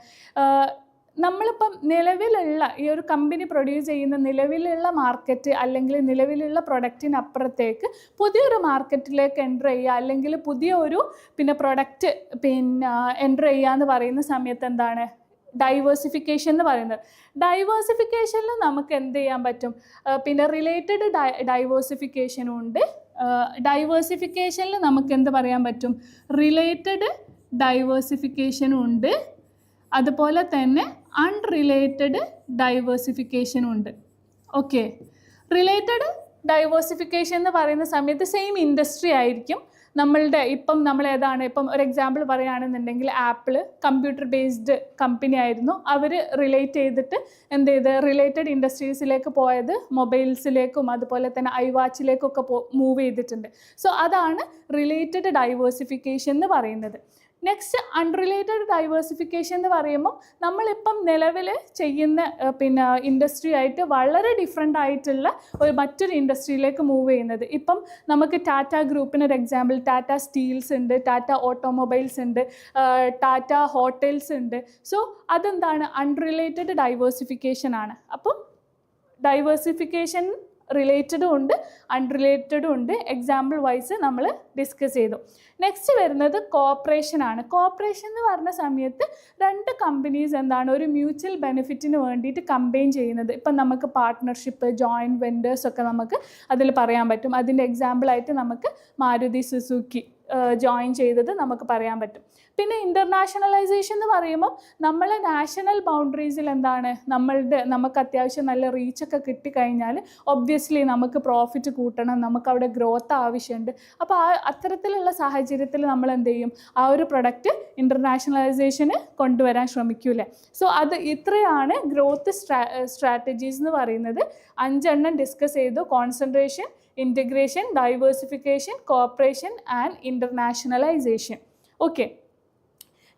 A: നമ്മളിപ്പം നിലവിലുള്ള ഈ ഒരു കമ്പനി പ്രൊഡ്യൂസ് ചെയ്യുന്ന നിലവിലുള്ള മാർക്കറ്റ് അല്ലെങ്കിൽ നിലവിലുള്ള പ്രൊഡക്റ്റിനപ്പുറത്തേക്ക് പുതിയൊരു മാർക്കറ്റിലേക്ക് എന്റർ ചെയ്യുക അല്ലെങ്കിൽ പുതിയ ഒരു പിന്നെ പ്രൊഡക്റ്റ് പിന്നെ എന്റർ ചെയ്യുക എന്ന് പറയുന്ന സമയത്ത് എന്താണ്? ഡൈവേഴ്സിഫിക്കേഷൻ എന്ന് പറയുന്നത്. ഡൈവേഴ്സിഫിക്കേഷനിൽ നമുക്ക് എന്ത് ചെയ്യാൻ പറ്റും? പിന്നെ റിലേറ്റഡ് ഡൈ ഡൈവേഴ്സിഫിക്കേഷനും ഉണ്ട്. ഡൈവേഴ്സിഫിക്കേഷനിൽ നമുക്ക് എന്ത് പറയാൻ പറ്റും? റിലേറ്റഡ് ഡൈവേഴ്സിഫിക്കേഷനും ഉണ്ട്. അതുപോലെ തന്നെ അൺറിലേറ്റഡ് ഡൈവേഴ്സിഫിക്കേഷനും ഉണ്ട്. ഓക്കെ റിലേറ്റഡ് ഡൈവേഴ്സിഫിക്കേഷൻ എന്ന് പറയുന്ന സമയത്ത് സെയിം ഇൻഡസ്ട്രി ആയിരിക്കും നമ്മളുടെ ഇപ്പം നമ്മൾ ഏതാണ്? ഇപ്പം ഒരു എക്സാമ്പിൾ പറയുകയാണെന്നുണ്ടെങ്കിൽ ആപ്പിൾ കമ്പ്യൂട്ടർ ബേസ്ഡ് കമ്പനി ആയിരുന്നു. അവർ റിലേറ്റ് ചെയ്തിട്ട് എന്ത് ചെയ്ത്? റിലേറ്റഡ് ഇൻഡസ്ട്രീസിലേക്ക് പോയത് മൊബൈൽസിലേക്കും അതുപോലെ തന്നെ ഐ വാച്ചിലേക്കൊക്കെ പോ മൂവ് ചെയ്തിട്ടുണ്ട്. സോ അതാണ് റിലേറ്റഡ് ഡൈവേഴ്സിഫിക്കേഷൻ എന്ന് പറയുന്നത്. നെക്സ്റ്റ് അൺറിലേറ്റഡ് ഡൈവേഴ്സിഫിക്കേഷൻ എന്ന് പറയുമ്പോൾ നമ്മളിപ്പം നിലവിൽ ചെയ്യുന്ന പിന്നെ ഇൻഡസ്ട്രി ആയിട്ട് വളരെ ഡിഫറെന്റ് ആയിട്ടുള്ള ഒരു മറ്റൊരു ഇൻഡസ്ട്രിയിലേക്ക് മൂവ് ചെയ്യുന്നത്. ഇപ്പം നമുക്ക് ടാറ്റ ഗ്രൂപ്പിന് ഒരു എക്സാമ്പിൾ ടാറ്റ സ്റ്റീൽസ് ഉണ്ട് ടാറ്റ ഓട്ടോമൊബൈൽസ് ഉണ്ട് ടാറ്റ ഹോട്ടൽസ് ഉണ്ട്. സോ അതെന്താണ്? അൺറിലേറ്റഡ് ഡൈവേഴ്സിഫിക്കേഷൻ ആണ്. അപ്പം ഡൈവേഴ്സിഫിക്കേഷൻ റിലേറ്റഡും ഉണ്ട് അൺറിലേറ്റഡും ഉണ്ട്. എക്സാമ്പിൾ വൈസ് നമ്മൾ ഡിസ്കസ് ചെയ്തു. നെക്സ്റ്റ് വരുന്നത് കോപ്പറേഷൻ ആണ്. കോപ്പറേഷൻ എന്ന് പറഞ്ഞ സമയത്ത് രണ്ട് കമ്പനീസ് എന്താണ് ഒരു മ്യൂച്വൽ ബെനിഫിറ്റിന് വേണ്ടിയിട്ട് കമ്പൈൻ ചെയ്യുന്നത്. ഇപ്പം നമുക്ക് പാർട്ട്ണർഷിപ്പ് ജോയിന്റ് വെൻഡേഴ്സ് ഒക്കെ നമുക്ക് അതിൽ പറയാൻ പറ്റും. അതിന്റെ എക്സാമ്പിളായിട്ട് നമുക്ക് മാരുതി സുസുക്കി ജോയിൻ ചെയ്തത് നമുക്ക് പറയാൻ പറ്റും. പിന്നെ ഇന്റർനാഷണലൈസേഷൻ എന്ന് പറയുമ്പോൾ നമ്മൾ നാഷണൽ ബൗണ്ടറീസിൽ എന്താണ്? നമ്മളുടെ നമുക്ക് അത്യാവശ്യം നല്ല റീച്ചൊക്കെ കിട്ടിക്കഴിഞ്ഞാൽ ഒബ്വിയസ്ലി നമുക്ക് പ്രോഫിറ്റ് കൂട്ടണം നമുക്ക് അവിടെ ഗ്രോത്ത് ആവശ്യമുണ്ട്. അപ്പോൾ ആ അത്തരത്തിലുള്ള സാഹചര്യത്തിൽ നമ്മൾ എന്ത് ചെയ്യും? ആ ഒരു പ്രൊഡക്റ്റ് ഇന്റർനാഷണലൈസേഷന് കൊണ്ടുവരാൻ ശ്രമിക്കൂലേ സോ അത് ഇത്രയാണ് ഗ്രോത്ത് സ്ട്രാ സ്ട്രാറ്റജീസ് എന്ന് പറയുന്നത്. അഞ്ചെണ്ണം ഡിസ്കസ് ചെയ്തു. Concentration integration diversification cooperation and internationalisation okay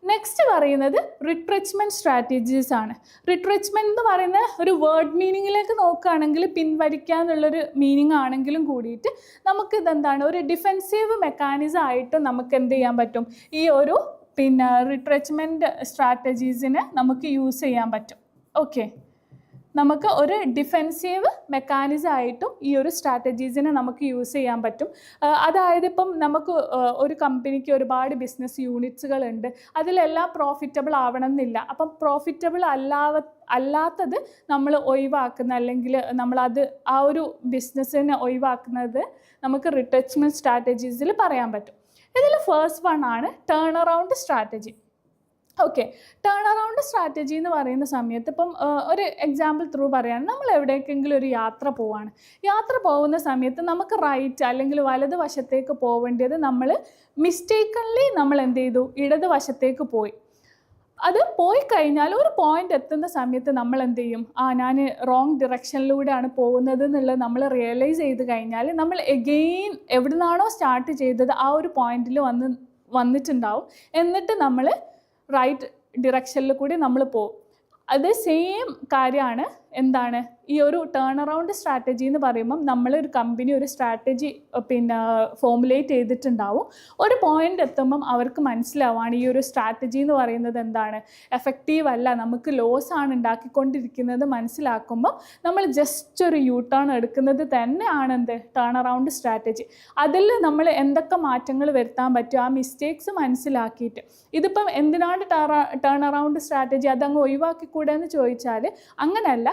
A: next പറയുന്നത് റിട്രച്ച്മെന്റ് സ്ട്രാറ്റജീസ് ആണ്. റിട്രച്ച്മെന്റ് എന്ന് പറയുന്ന ഒരു വേർഡ് മീനിങ്ങിലേക്ക് നോക്കുകയാണെങ്കിൽ പിൻവലിക്കുക എന്നുള്ളൊരു മീനിങ് ആണെങ്കിലും കൂടിയിട്ട് നമുക്ക് ഇതെന്താണ്? ഒരു ഡിഫെൻസീവ് മെക്കാനിസം ആയിട്ട് നമുക്ക് എന്ത് ചെയ്യാൻ പറ്റും? ഈ ഒരു പിന്നെ റിട്രച്ച്മെന്റ് സ്ട്രാറ്റജീസിനെ നമുക്ക് യൂസ് ചെയ്യാൻ പറ്റും. ഓക്കെ നമുക്ക് ഒരു ഡിഫെൻസീവ് മെക്കാനിസം ആയിട്ടും ഈ ഒരു സ്ട്രാറ്റജീസിനെ നമുക്ക് യൂസ് ചെയ്യാൻ പറ്റും. അതായത് ഇപ്പം നമുക്ക് ഒരു കമ്പനിക്ക് ഒരുപാട് ബിസിനസ് യൂണിറ്റ്സുകൾ ഉണ്ട് അതിലെല്ലാം പ്രോഫിറ്റബിൾ ആവണം എന്നില്ല അപ്പം പ്രോഫിറ്റബിൾ അല്ലാവ അല്ലാത്തത് നമ്മൾ ഒഴിവാക്കുന്ന അല്ലെങ്കിൽ നമ്മളത് ആ ഒരു ബിസിനസ്സിനെ ഒഴിവാക്കുന്നത് നമുക്ക് റിട്ടച്ച്മെന്റ് സ്ട്രാറ്റജീസിൽ പറയാൻ പറ്റും. ഇതിൽ ഫേസ്റ്റ് വൺ ആണ് turn around strategy okay turn around strategy എന്ന് പറയുന്ന സമയത്ത് ഇപ്പം ഒരു എക്സാമ്പിൾ ത്രൂ പറയുകയാണ്. നമ്മൾ എവിടേക്കെങ്കിലും ഒരു യാത്ര പോവാണ്. യാത്ര പോകുന്ന സമയത്ത് നമുക്ക് റൈറ്റ് അല്ലെങ്കിൽ വലത് വശത്തേക്ക് പോവേണ്ടത് നമ്മൾ മിസ്റ്റേക്കൺലി നമ്മൾ എന്ത് ചെയ്തു? ഇടത് വശത്തേക്ക് പോയി. അത് പോയി കഴിഞ്ഞാൽ ഒരു പോയിന്റ് എത്തുന്ന സമയത്ത് നമ്മൾ എന്ത് ചെയ്യും? ആ ഞാൻ റോങ് ഡിറക്ഷനിലൂടെയാണ് പോകുന്നത് എന്നുള്ളത് നമ്മൾ റിയലൈസ് ചെയ്ത് കഴിഞ്ഞാൽ നമ്മൾ എഗെയിൻ എവിടെ നിന്നാണോ സ്റ്റാർട്ട് ചെയ്തത് ആ ഒരു പോയിന്റിൽ വന്ന് വന്നിട്ടുണ്ടാവും. എന്നിട്ട് നമ്മൾ റൈറ്റ് ഡിറക്ഷനിൽ കൂടി നമ്മൾ പോകും അത് സെയിം കാര്യമാണ് എന്താണ്? ഈ ഒരു ടേൺ അറൗണ്ട് സ്ട്രാറ്റജി എന്ന് പറയുമ്പം നമ്മൾ ഒരു കമ്പനി ഒരു സ്ട്രാറ്റജി പിന്നെ ഫോമുലേറ്റ് ചെയ്തിട്ടുണ്ടാവും. ഒരു പോയിന്റ് എത്തുമ്പം അവർക്ക് മനസ്സിലാവാണ് ഈ ഒരു സ്ട്രാറ്റജി എന്ന് പറയുന്നത് എന്താണ്. എഫക്റ്റീവ് അല്ല നമുക്ക് ലോസ് ആണ് ഉണ്ടാക്കിക്കൊണ്ടിരിക്കുന്നത് മനസ്സിലാക്കുമ്പോൾ നമ്മൾ ജസ്റ്റ് ഒരു യൂ ടേൺ എടുക്കുന്നത് തന്നെയാണ് എന്ത്? ടേൺ അറൗണ്ട് സ്ട്രാറ്റജി അതിൽ നമ്മൾ എന്തൊക്കെ മാറ്റങ്ങൾ വരുത്താൻ പറ്റും? ആ മിസ്റ്റേക്സ് മനസ്സിലാക്കിയിട്ട്. ഇതിപ്പം എന്തിനാണ് ടേൺ അറൗണ്ട് സ്ട്രാറ്റജി അതങ്ങ് ഒഴിവാക്കിക്കൂടെ എന്ന് ചോദിച്ചാൽ അങ്ങനെയല്ല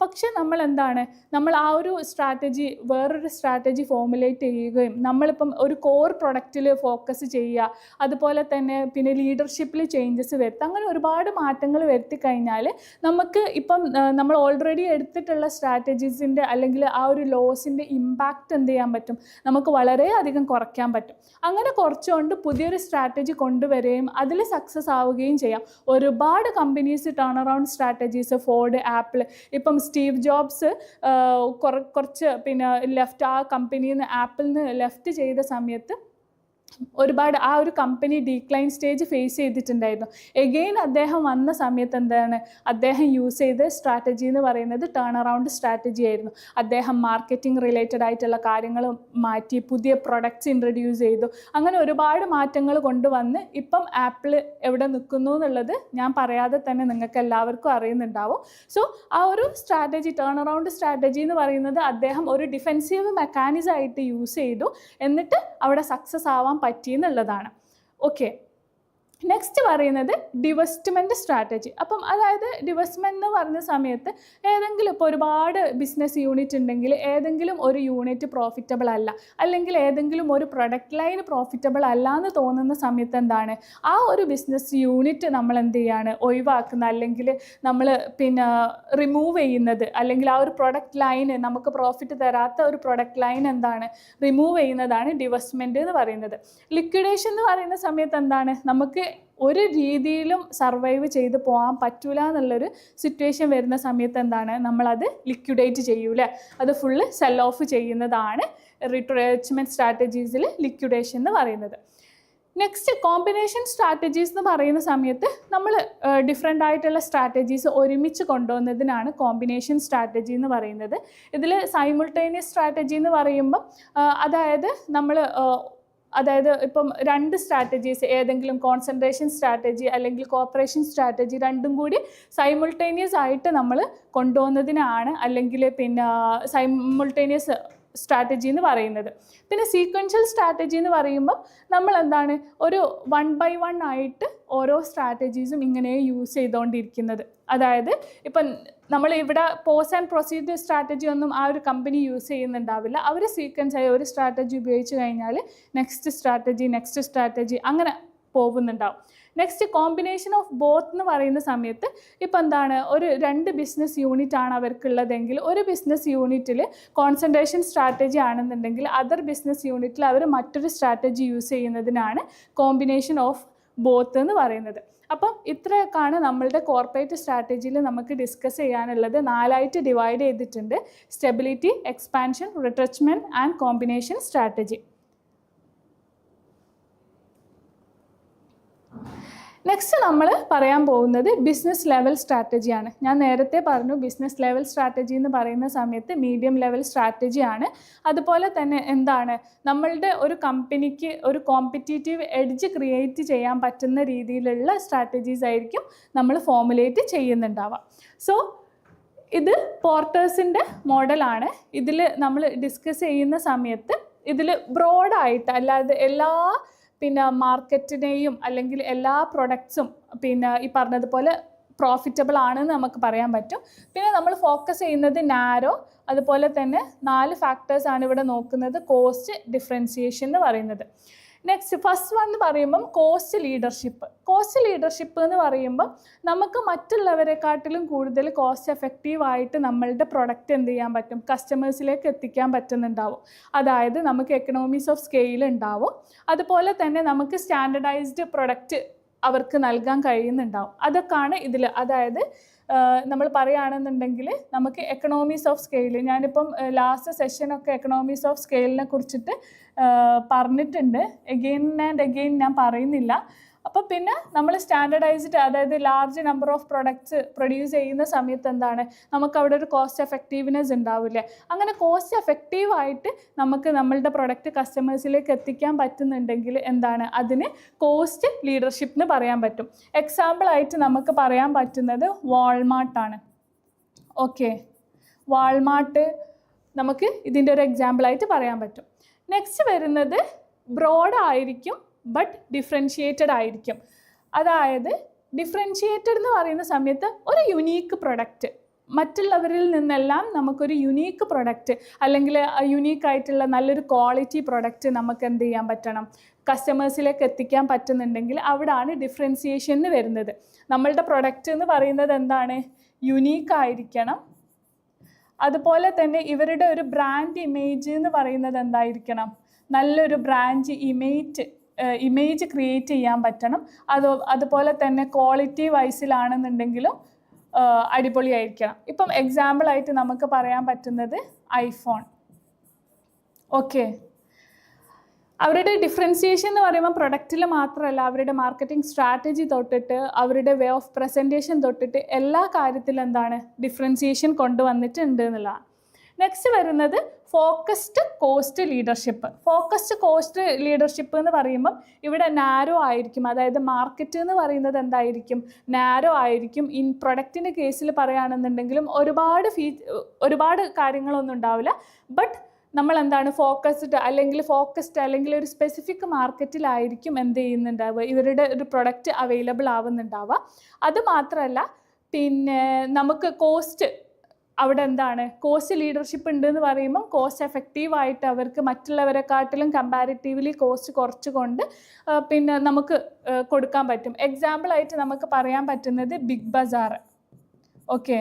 A: പക്ഷെ നമ്മൾ എന്താണ് നമ്മൾ ആ ഒരു സ്ട്രാറ്റജി വേറൊരു സ്ട്രാറ്റജി ഫോമുലേറ്റ് ചെയ്യുകയും നമ്മളിപ്പം ഒരു കോർ പ്രൊഡക്റ്റിൽ ഫോക്കസ് ചെയ്യുക അതുപോലെ തന്നെ പിന്നെ ലീഡർഷിപ്പിൽ ചേഞ്ചസ് വരുത്തുക അങ്ങനെ ഒരുപാട് മാറ്റങ്ങൾ വരുത്തി കഴിഞ്ഞാൽ നമുക്ക് ഇപ്പം നമ്മൾ ഓൾറെഡി എടുത്തിട്ടുള്ള സ്ട്രാറ്റജീസിന്റെ അല്ലെങ്കിൽ ആ ഒരു ലോസിന്റെ ഇമ്പാക്റ്റ് എന്ത് ചെയ്യാൻ പറ്റും? നമുക്ക് വളരെയധികം കുറയ്ക്കാൻ പറ്റും. അങ്ങനെ കുറച്ചുകൊണ്ട് പുതിയൊരു സ്ട്രാറ്റജി കൊണ്ടുവരികയും അതിൽ സക്സസ് ആവുകയും ചെയ്യാം. ഒരുപാട് companies turn around strategies Ford Apple ഇപ്പം സ്റ്റീവ് ജോബ്സ് കുറച്ച് പിന്നെ ലെഫ്റ്റ് ആ കമ്പനിയിൽ നിന്ന് ആപ്പിളിൽ നിന്ന് ലെഫ്റ്റ് ചെയ്ത സമയത്ത് ഒരുപാട് ആ ഒരു കമ്പനി ഡീക്ലൈൻ സ്റ്റേജ് ഫേസ് ചെയ്തിട്ടുണ്ടായിരുന്നു. എഗെയിൻ അദ്ദേഹം വന്ന സമയത്ത് എന്താണ്? അദ്ദേഹം യൂസ് ചെയ്ത സ്ട്രാറ്റജി എന്ന് പറയുന്നത് ടേൺ അറൗണ്ട് സ്ട്രാറ്റജി ആയിരുന്നു. അദ്ദേഹം മാർക്കറ്റിംഗ് റിലേറ്റഡ് ആയിട്ടുള്ള കാര്യങ്ങൾ മാറ്റി പുതിയ പ്രൊഡക്ട്സ് ഇൻട്രൊഡ്യൂസ് ചെയ്തു. അങ്ങനെ ഒരുപാട് മാറ്റങ്ങൾ കൊണ്ടുവന്ന് ഇപ്പം ആപ്പിൾ എവിടെ നിൽക്കുന്നു എന്നുള്ളത് ഞാൻ പറയാതെ തന്നെ നിങ്ങൾക്ക് എല്ലാവർക്കും അറിയുന്നുണ്ടാവും. സോ ആ ഒരു സ്ട്രാറ്റജി ടേൺ അറൗണ്ട് സ്ട്രാറ്റജി എന്ന് പറയുന്നത് അദ്ദേഹം ഒരു ഡിഫെൻസീവ് മെക്കാനിസം ആയിട്ട് യൂസ് ചെയ്തു. എന്നിട്ട് അവിടെ സക്സസ് ആവാൻ പറ്റി എന്നുള്ളതാണ് ഓക്കെ നെക്സ്റ്റ് പറയുന്നത് ഡിവസ്റ്റ്മെന്റ് സ്ട്രാറ്റജി അപ്പം അതായത് ഡിവസ്റ്റ്മെന്റ് എന്ന് പറഞ്ഞ സമയത്ത് ഏതെങ്കിലും ഇപ്പോൾ ഒരുപാട് ബിസിനസ് യൂണിറ്റ് ഉണ്ടെങ്കിൽ ഏതെങ്കിലും ഒരു യൂണിറ്റ് പ്രോഫിറ്റബിൾ അല്ല. അല്ലെങ്കിൽ ഏതെങ്കിലും ഒരു പ്രൊഡക്റ്റ് ലൈൻ പ്രോഫിറ്റബിൾ അല്ല എന്ന് തോന്നുന്ന സമയത്ത് എന്താണ്? ആ ഒരു ബിസിനസ് യൂണിറ്റ് നമ്മൾ എന്ത് ചെയ്യാണ്? ഒഴിവാക്കുന്ന അല്ലെങ്കിൽ നമ്മൾ പിന്നെ റിമൂവ് ചെയ്യുന്നത്. അല്ലെങ്കിൽ ആ ഒരു പ്രൊഡക്റ്റ് ലൈന് നമുക്ക് പ്രോഫിറ്റ് തരാത്ത ഒരു പ്രൊഡക്റ്റ് ലൈൻ എന്താണ്? റിമൂവ് ചെയ്യുന്നതാണ് ഡിവസ്റ്റ്മെന്റ് എന്ന് പറയുന്നത്. ലിക്വിഡേഷൻ എന്ന് പറയുന്ന സമയത്ത് എന്താണ്? നമുക്ക് ഒരു രീതിയിലും സർവൈവ് ചെയ്ത് പോകാൻ പറ്റൂല എന്നുള്ളൊരു സിറ്റുവേഷൻ വരുന്ന സമയത്ത് എന്താണ്? നമ്മളത് ലിക്വിഡേറ്റ് ചെയ്യൂല? അത് ഫുള്ള് സെൽ ഓഫ് ചെയ്യുന്നതാണ് റിട്രേച്ച്മെന്റ് സ്ട്രാറ്റജീസിൽ ലിക്വിഡേഷൻ എന്ന് പറയുന്നത്. നെക്സ്റ്റ് കോമ്പിനേഷൻ സ്ട്രാറ്റജീസ് എന്ന് പറയുന്ന സമയത്ത് നമ്മൾ ഡിഫറെന്റ് ആയിട്ടുള്ള സ്ട്രാറ്റജീസ് ഒരുമിച്ച് കൊണ്ടുവന്നതിനാണ് കോമ്പിനേഷൻ സ്ട്രാറ്റജി എന്ന് പറയുന്നത്. ഇതിൽ സൈമിൾട്ടേനിയസ് സ്ട്രാറ്റജി എന്ന് പറയുമ്പം അതായത് നമ്മൾ അതായത് ഇപ്പം രണ്ട് സ്ട്രാറ്റജീസ് ഏതെങ്കിലും കോൺസെൻട്രേഷൻ സ്ട്രാറ്റജി അല്ലെങ്കിൽ കോപ്പറേഷൻ സ്ട്രാറ്റജി രണ്ടും കൂടി സൈമുൾട്ടേനിയസ് ആയിട്ട് നമ്മൾ കൊണ്ടുപോകുന്നതിനാണ് അല്ലെങ്കിൽ പിന്നെ സൈമുൾട്ടേനിയസ് സ്ട്രാറ്റജി എന്ന് പറയുന്നത്. പിന്നെ സീക്വൻഷ്യൽ സ്ട്രാറ്റജി എന്ന് പറയുമ്പം നമ്മൾ എന്താണ് ഒരു വൺ ബൈ വൺ ആയിട്ട് ഓരോ സ്ട്രാറ്റജീസും ഇങ്ങനെ യൂസ് ചെയ്തുകൊണ്ടിരിക്കുന്നത് അതായത് ഇപ്പം നമ്മൾ ഇവിടെ പോസ്റ്റ് ആൻഡ് പ്രൊസീജിയർ സ്ട്രാറ്റജി ഒന്നും ആ ഒരു കമ്പനി യൂസ് ചെയ്യുന്നുണ്ടാവില്ല. അവർ സീക്വൻസ് ആയി ഒരു സ്ട്രാറ്റജി ഉപയോഗിച്ച് കഴിഞ്ഞാൽ നെക്സ്റ്റ് സ്ട്രാറ്റജി നെക്സ്റ്റ് സ്ട്രാറ്റജി അങ്ങനെ പോകുന്നുണ്ടാവും. നെക്സ്റ്റ് കോമ്പിനേഷൻ ഓഫ് ബോത്ത് എന്ന് പറയുന്ന സമയത്ത് ഇപ്പം എന്താണ്? ഒരു രണ്ട് ബിസിനസ് യൂണിറ്റ് ആണ് അവർക്കുള്ളതെങ്കിൽ ഒരു ബിസിനസ് യൂണിറ്റിൽ കോൺസെൻട്രേഷൻ സ്ട്രാറ്റജി ആണെന്നുണ്ടെങ്കിൽ അതർ ബിസിനസ് യൂണിറ്റിൽ അവർ മറ്റൊരു സ്ട്രാറ്റജി യൂസ് ചെയ്യുന്നതിനാണ് കോമ്പിനേഷൻ ഓഫ് ബോത്ത് എന്ന് പറയുന്നത്. അപ്പം ഇത്രയൊക്കെയാണ് നമ്മളുടെ കോർപ്പറേറ്റ് സ്ട്രാറ്റജിയിൽ നമുക്ക് ഡിസ്കസ് ചെയ്യാനുള്ളത്. നാലായിട്ട് ഡിവൈഡ് ചെയ്തിട്ടുണ്ട്. Stability expansion retrenchment and combination strategy next നമ്മൾ പറയാൻ പോകുന്നത് ബിസിനസ് ലെവൽ സ്ട്രാറ്റജിയാണ് ഞാൻ നേരത്തെ പറഞ്ഞു ബിസിനസ് ലെവൽ സ്ട്രാറ്റജി എന്ന് പറയുന്ന സമയത്ത് മീഡിയം ലെവൽ സ്ട്രാറ്റജിയാണ് അതുപോലെ തന്നെ എന്താണ്? നമ്മളുടെ ഒരു കമ്പനിക്ക് ഒരു കോമ്പറ്റീറ്റീവ് എഡ്ജ് ക്രിയേറ്റ് ചെയ്യാൻ പറ്റുന്ന രീതിയിലുള്ള സ്ട്രാറ്റജീസ് ആയിരിക്കും നമ്മൾ ഫോമുലേറ്റ് ചെയ്യുന്നുണ്ടാവുക. സോ ഇത് പോർട്ടേഴ്സിന്റെ മോഡലാണ് ഇതിൽ നമ്മൾ ഡിസ്കസ് ചെയ്യുന്ന സമയത്ത് ഇതിൽ ബ്രോഡായിട്ട് അല്ലാതെ എല്ലാ പിന്നെ മാർക്കറ്റിനെയും അല്ലെങ്കിൽ എല്ലാ പ്രൊഡക്ട്സും പിന്നെ ഈ പറഞ്ഞതുപോലെ പ്രോഫിറ്റബിൾ ആണെന്ന് നമുക്ക് പറയാൻ പറ്റും. പിന്നെ നമ്മൾ ഫോക്കസ് ചെയ്യുന്നത് നാരോ അതുപോലെ തന്നെ നാല് ഫാക്ടേഴ്സ് ആണ് ഇവിടെ നോക്കുന്നത്. കോസ്റ്റ് ഡിഫറൻസിയേഷൻ എന്ന് പറയുന്നത്. നെക്സ്റ്റ് ഫസ്റ്റ് വൺ എന്ന് പറയുമ്പം കോസ്റ്റ് ലീഡർഷിപ്പ് കോസ്റ്റ് ലീഡർഷിപ്പ് എന്ന് പറയുമ്പം നമുക്ക് മറ്റുള്ളവരെക്കാട്ടിലും കൂടുതൽ കോസ്റ്റ് എഫക്റ്റീവായിട്ട് നമ്മളുടെ പ്രൊഡക്റ്റ് എന്ത് ചെയ്യാൻ പറ്റും? കസ്റ്റമേഴ്സിലേക്ക് എത്തിക്കാൻ പറ്റുന്നുണ്ടാവും. അതായത് നമുക്ക് എക്കണോമീസ് ഓഫ് സ്കെയിൽ ഉണ്ടാവും. അതുപോലെ തന്നെ നമുക്ക് സ്റ്റാൻഡർഡൈസ്ഡ് പ്രൊഡക്റ്റ് അവർക്ക് നൽകാൻ കഴിയുന്നുണ്ടാവും. അതൊക്കെയാണ് ഇതിൽ അതായത് നമ്മൾ പറയുകയാണെന്നുണ്ടെങ്കിൽ നമുക്ക് എക്കണോമീസ് ഓഫ് സ്കെയിൽ ഞാനിപ്പം ലാസ്റ്റ് സെഷനൊക്കെ എക്കണോമീസ് ഓഫ് സ്കെയിലിനെ കുറിച്ചിട്ട് പറഞ്ഞിട്ടുണ്ട്. എഗെയിൻ ആൻഡ് എഗെയിൻ ഞാൻ പറയുന്നില്ല. അപ്പോൾ പിന്നെ നമ്മൾ സ്റ്റാൻഡർഡൈസ്ഡ് അതായത് large number of products produce ചെയ്യുന്ന സമയത്ത് എന്താണ്? നമുക്ക് അവിടെ ഒരു കോസ്റ്റ് എഫക്റ്റീവ്നെസ് ഉണ്ടാവില്ല? അങ്ങനെ കോസ്റ്റ് എഫക്റ്റീവായിട്ട് നമുക്ക് നമ്മളുടെ പ്രൊഡക്റ്റ് കസ്റ്റമേഴ്സിലേക്ക് എത്തിക്കാൻ പറ്റുന്നുണ്ടെങ്കിൽ എന്താണ്? അതിന് കോസ്റ്റ് ലീഡർഷിപ്പ് എന്ന് പറയാൻ പറ്റും. എക്സാമ്പിളായിട്ട് നമുക്ക് പറയാൻ പറ്റുന്നത് വാൾമാർട്ടാണ് ഓക്കെ വാൾമാർട്ട് നമുക്ക് ഇതിന്റെ ഒരു എക്സാമ്പിളായിട്ട് പറയാൻ പറ്റും. നെക്സ്റ്റ് വരുന്നത് ബ്രോഡ് ആയിരിക്കും ബട്ട് ഡിഫറൻഷിയേറ്റഡ് ആയിരിക്കും. അതായത് ഡിഫറൻഷിയേറ്റഡ് എന്ന് പറയുന്ന സമയത്ത് ഒരു യുണീക്ക് പ്രൊഡക്റ്റ് മറ്റുള്ളവരിൽ നിന്നെല്ലാം നമുക്കൊരു യുണീക്ക് പ്രൊഡക്റ്റ് അല്ലെങ്കിൽ യുണീക്ക് ആയിട്ടുള്ള നല്ലൊരു ക്വാളിറ്റി പ്രൊഡക്റ്റ് നമുക്ക് എന്ത് ചെയ്യാൻ പറ്റണം? കസ്റ്റമേഴ്സിലേക്ക് എത്തിക്കാൻ പറ്റുന്നുണ്ടെങ്കിൽ അവിടാണ് ഡിഫറൻസിയേഷൻ എന്ന് വരുന്നത്. നമ്മളുടെ പ്രൊഡക്റ്റ് എന്ന് പറയുന്നത് എന്താണ്? യുണീക്ക് ആയിരിക്കണം. അതുപോലെ തന്നെ ഇവരുടെ ഒരു ബ്രാൻഡ് ഇമേജ് എന്ന് പറയുന്നത് എന്തായിരിക്കണം? നല്ലൊരു ബ്രാൻഡ് ഇമേജ് ഇമേജ് ക്രിയേറ്റ് ചെയ്യാൻ പറ്റണം. അത് അതുപോലെ തന്നെ ക്വാളിറ്റി വൈസിലാണെന്നുണ്ടെങ്കിലും അടിപൊളിയായിരിക്കണം. ഇപ്പം എക്സാമ്പിളായിട്ട് നമുക്ക് പറയാൻ പറ്റുന്നത് ഐഫോൺ ഓക്കെ അവരുടെ ഡിഫറൻസിയേഷൻ എന്ന് പറയുമ്പോൾ പ്രൊഡക്റ്റിൽ മാത്രമല്ല അവരുടെ മാർക്കറ്റിംഗ് സ്ട്രാറ്റജി തൊട്ടിട്ട് അവരുടെ വേ ഓഫ് പ്രസന്റേഷൻ തൊട്ടിട്ട് എല്ലാ കാര്യത്തിലും എന്താണ് ഡിഫറൻസിയേഷൻ കൊണ്ടുവന്നിട്ടുണ്ട് എന്നുള്ളതാണ്. നെക്സ്റ്റ് വരുന്നത് focused cost leadership focused cost leadership എന്ന് പറയുമ്പം ഇവിടെ നാരോ ആയിരിക്കും. അതായത് മാർക്കറ്റ് എന്ന് പറയുന്നത് എന്തായിരിക്കും? നാരോ ആയിരിക്കും. ഇൻ പ്രൊഡക്റ്റിന്റെ കേസിൽ പറയുകയാണെന്നുണ്ടെങ്കിലും ഒരുപാട് ഫീ ഒരുപാട് കാര്യങ്ങളൊന്നും ഉണ്ടാവില്ല. ബട്ട് നമ്മൾ എന്താണ്? ഫോക്കസ്ഡ് അല്ലെങ്കിൽ ഫോക്കസ്ഡ് അല്ലെങ്കിൽ ഒരു സ്പെസിഫിക് മാർക്കറ്റിലായിരിക്കും എന്ത് ചെയ്യുന്നുണ്ടാവുക? ഇവരുടെ ഒരു പ്രൊഡക്റ്റ് അവൈലബിൾ ആവുന്നുണ്ടാവുക. അത് മാത്രമല്ല പിന്നെ നമുക്ക് കോസ്റ്റ് അവിടെ എന്താണ്? കോസ്റ്റ് ലീഡർഷിപ്പ് ഉണ്ട് എന്ന് പറയുമ്പം കോസ്റ്റ് എഫക്റ്റീവ് ആയിട്ട് അവർക്ക് മറ്റുള്ളവരെക്കാട്ടിലും കമ്പാരിറ്റീവ്ലി കോസ്റ്റ് കുറച്ചുകൊണ്ട് പിന്നെ നമുക്ക് കൊടുക്കാൻ പറ്റും. എക്സാമ്പിൾ ആയിട്ട് നമുക്ക് പറയാൻ പറ്റുന്നത് ബിഗ് ബസാർ ഓക്കെ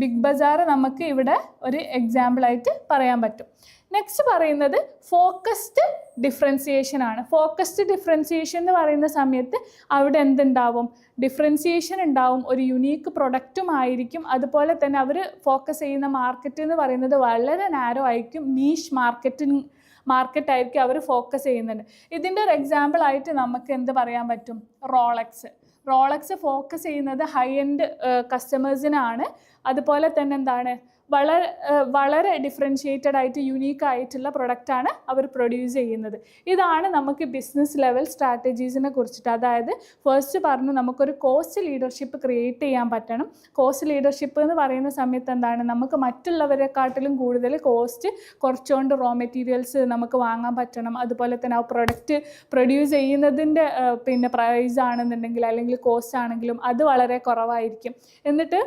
A: ബിഗ് ബസാർ നമുക്ക് ഇവിടെ ഒരു എക്സാമ്പിൾ ആയിട്ട് പറയാൻ പറ്റും. നെക്സ്റ്റ് പറയുന്നത് ഫോക്കസ്ഡ് ഡിഫറൻസിയേഷൻ ആണ്. ഫോക്കസ്ഡ് ഡിഫറൻസിയേഷൻ എന്ന് പറയുന്ന സമയത്ത് അവിടെ എന്തുണ്ടാവും? ഡിഫറൻസിയേഷൻ ഉണ്ടാവും. ഒരു യുണീക്ക് പ്രൊഡക്റ്റും ആയിരിക്കും. അതുപോലെ തന്നെ അവർ ഫോക്കസ് ചെയ്യുന്ന മാർക്കറ്റ് എന്ന് പറയുന്നത് വളരെ നാരോ ആയിരിക്കും. നീഷ് മാർക്കറ്റിംഗ് മാർക്കറ്റ് ആയിരിക്കും അവർ ഫോക്കസ് ചെയ്യുന്നുണ്ട് ഇതിന്റെ ഒരു എക്സാമ്പിൾ ആയിട്ട് നമുക്ക് എന്ത് പറയാൻ പറ്റും? റോളക്സ് റോളക്സ് ഫോക്കസ് ചെയ്യുന്നത് ഹൈ എൻഡ് കസ്റ്റമേഴ്സിനാണ് അതുപോലെ തന്നെ എന്താണ്? വളരെ വളരെ ഡിഫറൻഷ്യേറ്റഡ് ആയിട്ട് യുണീക്ക് ആയിട്ടുള്ള പ്രൊഡക്റ്റാണ് അവർ പ്രൊഡ്യൂസ് ചെയ്യുന്നത്. ഇതാണ് നമുക്ക് ബിസിനസ് ലെവൽ സ്ട്രാറ്റജീസിനെ കുറിച്ചിട്ട്. അതായത് ഫസ്റ്റ് പറഞ്ഞു നമുക്കൊരു കോസ്റ്റ് ലീഡർഷിപ്പ് ക്രിയേറ്റ് ചെയ്യാൻ പറ്റണം. കോസ്റ്റ് ലീഡർഷിപ്പ് എന്ന് പറയുന്ന സമയത്ത് എന്താണ്? നമുക്ക് മറ്റുള്ളവരെക്കാട്ടിലും കൂടുതൽ കോസ്റ്റ് കുറച്ചുകൊണ്ട് റോ മെറ്റീരിയൽസ് നമുക്ക് വാങ്ങാൻ പറ്റണം. അതുപോലെ തന്നെ ആ പ്രൊഡക്റ്റ് പ്രൊഡ്യൂസ് ചെയ്യുന്നതിന്റെ പിന്നെ പ്രൈസ് ആണെന്നുണ്ടെങ്കിൽ അല്ലെങ്കിൽ കോസ്റ്റ് ആണെങ്കിലും അത് വളരെ കുറവായിരിക്കും. എന്നിട്ട്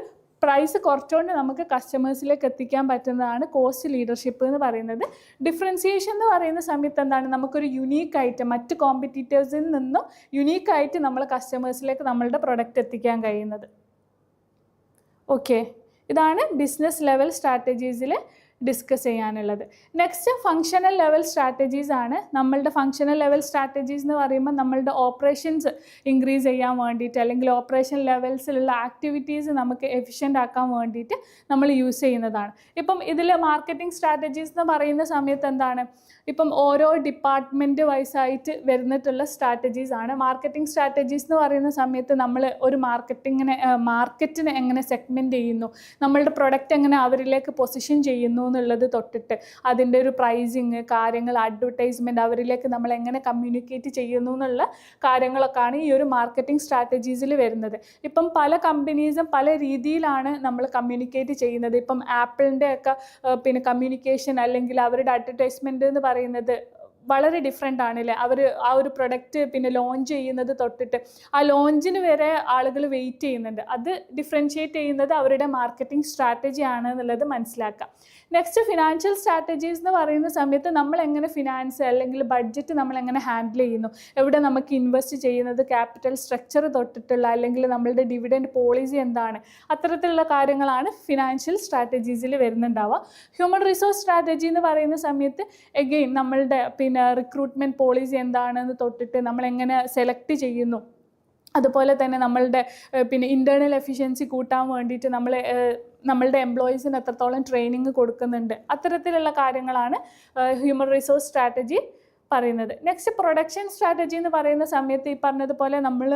A: പ്രൈസ് കുറച്ചുകൊണ്ട് നമുക്ക് കസ്റ്റമേഴ്സിലേക്ക് എത്തിക്കാൻ പറ്റുന്നതാണ് കോസ്റ്റ് ലീഡർഷിപ്പ് എന്ന് പറയുന്നത്. ഡിഫറൻസിയേഷൻ എന്ന് പറയുന്ന സമയത്ത് എന്താണ്? നമുക്കൊരു യുണീക്ക് ആയിട്ട് മറ്റ് കോമ്പറ്റീറ്റേഴ്സിൽ നിന്നും യുണീക്ക് ആയിട്ട് നമ്മൾ കസ്റ്റമേഴ്സിലേക്ക് നമ്മളുടെ പ്രൊഡക്റ്റ് എത്തിക്കാൻ കഴിയുന്നത്. ഓക്കെ ഇതാണ് ബിസിനസ് ലെവൽ സ്ട്രാറ്റജീസിൽ ഡിസ്കസ് ചെയ്യാനുള്ളത്. നെക്സ്റ്റ് ഫങ്ഷണൽ ലെവൽ സ്ട്രാറ്റജീസ് ആണ്. നമ്മളുടെ ഫങ്ഷണൽ ലെവൽ സ്ട്രാറ്റജീസ് എന്ന് പറയുമ്പോൾ നമ്മളുടെ ഓപ്പറേഷൻസ് ഇൻക്രീസ് ചെയ്യാൻ വേണ്ടിയിട്ട് അല്ലെങ്കിൽ ഓപ്പറേഷൻ ലെവൽസിലുള്ള ആക്ടിവിറ്റീസ് നമുക്ക് എഫിഷ്യന്റ് ആക്കാൻ വേണ്ടിയിട്ട് നമ്മൾ യൂസ് ചെയ്യുന്നതാണ്. ഇപ്പം ഇതിൽ മാർക്കറ്റിംഗ് സ്ട്രാറ്റജീസ് എന്ന് പറയുന്ന സമയത്ത് എന്താണ്? ഇപ്പം ഓരോ ഡിപ്പാർട്ട്മെന്റ് വൈസായിട്ട് വരുന്നിട്ടുള്ള സ്ട്രാറ്റജീസ് ആണ്. മാർക്കറ്റിംഗ് സ്ട്രാറ്റജീസ് എന്ന് പറയുന്ന സമയത്ത് നമ്മൾ ഒരു മാർക്കറ്റിങ്ങിനെ മാർക്കറ്റിനെ എങ്ങനെ സെഗ്മെന്റ് ചെയ്യുന്നു? നമ്മളുടെ പ്രൊഡക്റ്റ് എങ്ങനെ അവരിലേക്ക് പൊസിഷൻ ചെയ്യുന്നു? എന്നുള്ളത് തൊട്ടിട്ട് അതിന്റെ ഒരു പ്രൈസിങ് കാര്യങ്ങൾ അഡ്വർടൈസ്മെന്റ് അവരിലേക്ക് നമ്മൾ എങ്ങനെ കമ്മ്യൂണിക്കേറ്റ് ചെയ്യുന്നു എന്നുള്ള കാര്യങ്ങളൊക്കെയാണ് ഈ ഒരു മാർക്കറ്റിംഗ് സ്ട്രാറ്റജീസിൽ വരുന്നത്. ഇപ്പം പല കമ്പനീസും പല രീതിയിലാണ് നമ്മൾ കമ്മ്യൂണിക്കേറ്റ് ചെയ്യുന്നത്. ഇപ്പം ആപ്പിളിന്റെ ഒക്കെ പിന്നെ കമ്മ്യൂണിക്കേഷൻ അല്ലെങ്കിൽ അവരുടെ അഡ്വർടൈസ്മെന്റ് എന്ന് പറയുന്നത് വളരെ ഡിഫറെന്റ് ആണല്ലേ? അവർ ആ ഒരു പ്രൊഡക്റ്റ് പിന്നെ ലോഞ്ച് ചെയ്യുന്നത് തൊട്ടിട്ട്. ആ ലോഞ്ചിന് വരെ ആളുകൾ വെയിറ്റ് ചെയ്യുന്നുണ്ട്. അത് ഡിഫറൻഷിയേറ്റ് ചെയ്യുന്നത് അവരുടെ മാർക്കറ്റിംഗ് സ്ട്രാറ്റജി ആണ് എന്നുള്ളത് മനസ്സിലാക്കാം. നെക്സ്റ്റ് ഫിനാൻഷ്യൽ സ്ട്രാറ്റജീസ് എന്ന് പറയുന്ന സമയത്ത് നമ്മൾ എങ്ങനെ ഫിനാൻസ് അല്ലെങ്കിൽ ബഡ്ജറ്റ് നമ്മൾ എങ്ങനെ ഹാൻഡിൽ ചെയ്യുന്നു? എവിടെ നമുക്ക് ഇൻവെസ്റ്റ് ചെയ്യുന്നത്? ക്യാപിറ്റൽ സ്ട്രക്ചർ തൊട്ടിട്ടുള്ള അല്ലെങ്കിൽ നമ്മളുടെ ഡിവിഡൻഡ് പോളിസി എന്താണ്? അത്തരത്തിലുള്ള കാര്യങ്ങളാണ് ഫിനാൻഷ്യൽ സ്ട്രാറ്റജീസിൽ വരുന്നുണ്ടാവുക. ഹ്യൂമൻ റിസോഴ്സ് സ്ട്രാറ്റജി എന്ന് പറയുന്ന സമയത്ത് എഗെയിൻ നമ്മളുടെ പിന്നെ റിക്രൂട്ട്മെന്റ് പോളിസി എന്താണെന്ന് തൊട്ടിട്ട് നമ്മൾ എങ്ങനെ സെലക്ട് ചെയ്യുന്നു. അതുപോലെ തന്നെ നമ്മളുടെ പിന്നെ ഇന്റേർണൽ എഫിഷ്യൻസി കൂട്ടാൻ വേണ്ടിയിട്ട് നമ്മൾ നമ്മളുടെ എംപ്ലോയീസിന് എത്രത്തോളം ട്രെയിനിങ് കൊടുക്കുന്നുണ്ട്. അത്തരത്തിലുള്ള കാര്യങ്ങളാണ് ഹ്യൂമൻ റിസോഴ്സ് സ്ട്രാറ്റജി പറയുന്നത്. നെക്സ്റ്റ് പ്രൊഡക്ഷൻ സ്ട്രാറ്റജി എന്ന് പറയുന്ന സമയത്ത് ഈ പറഞ്ഞതുപോലെ നമ്മൾ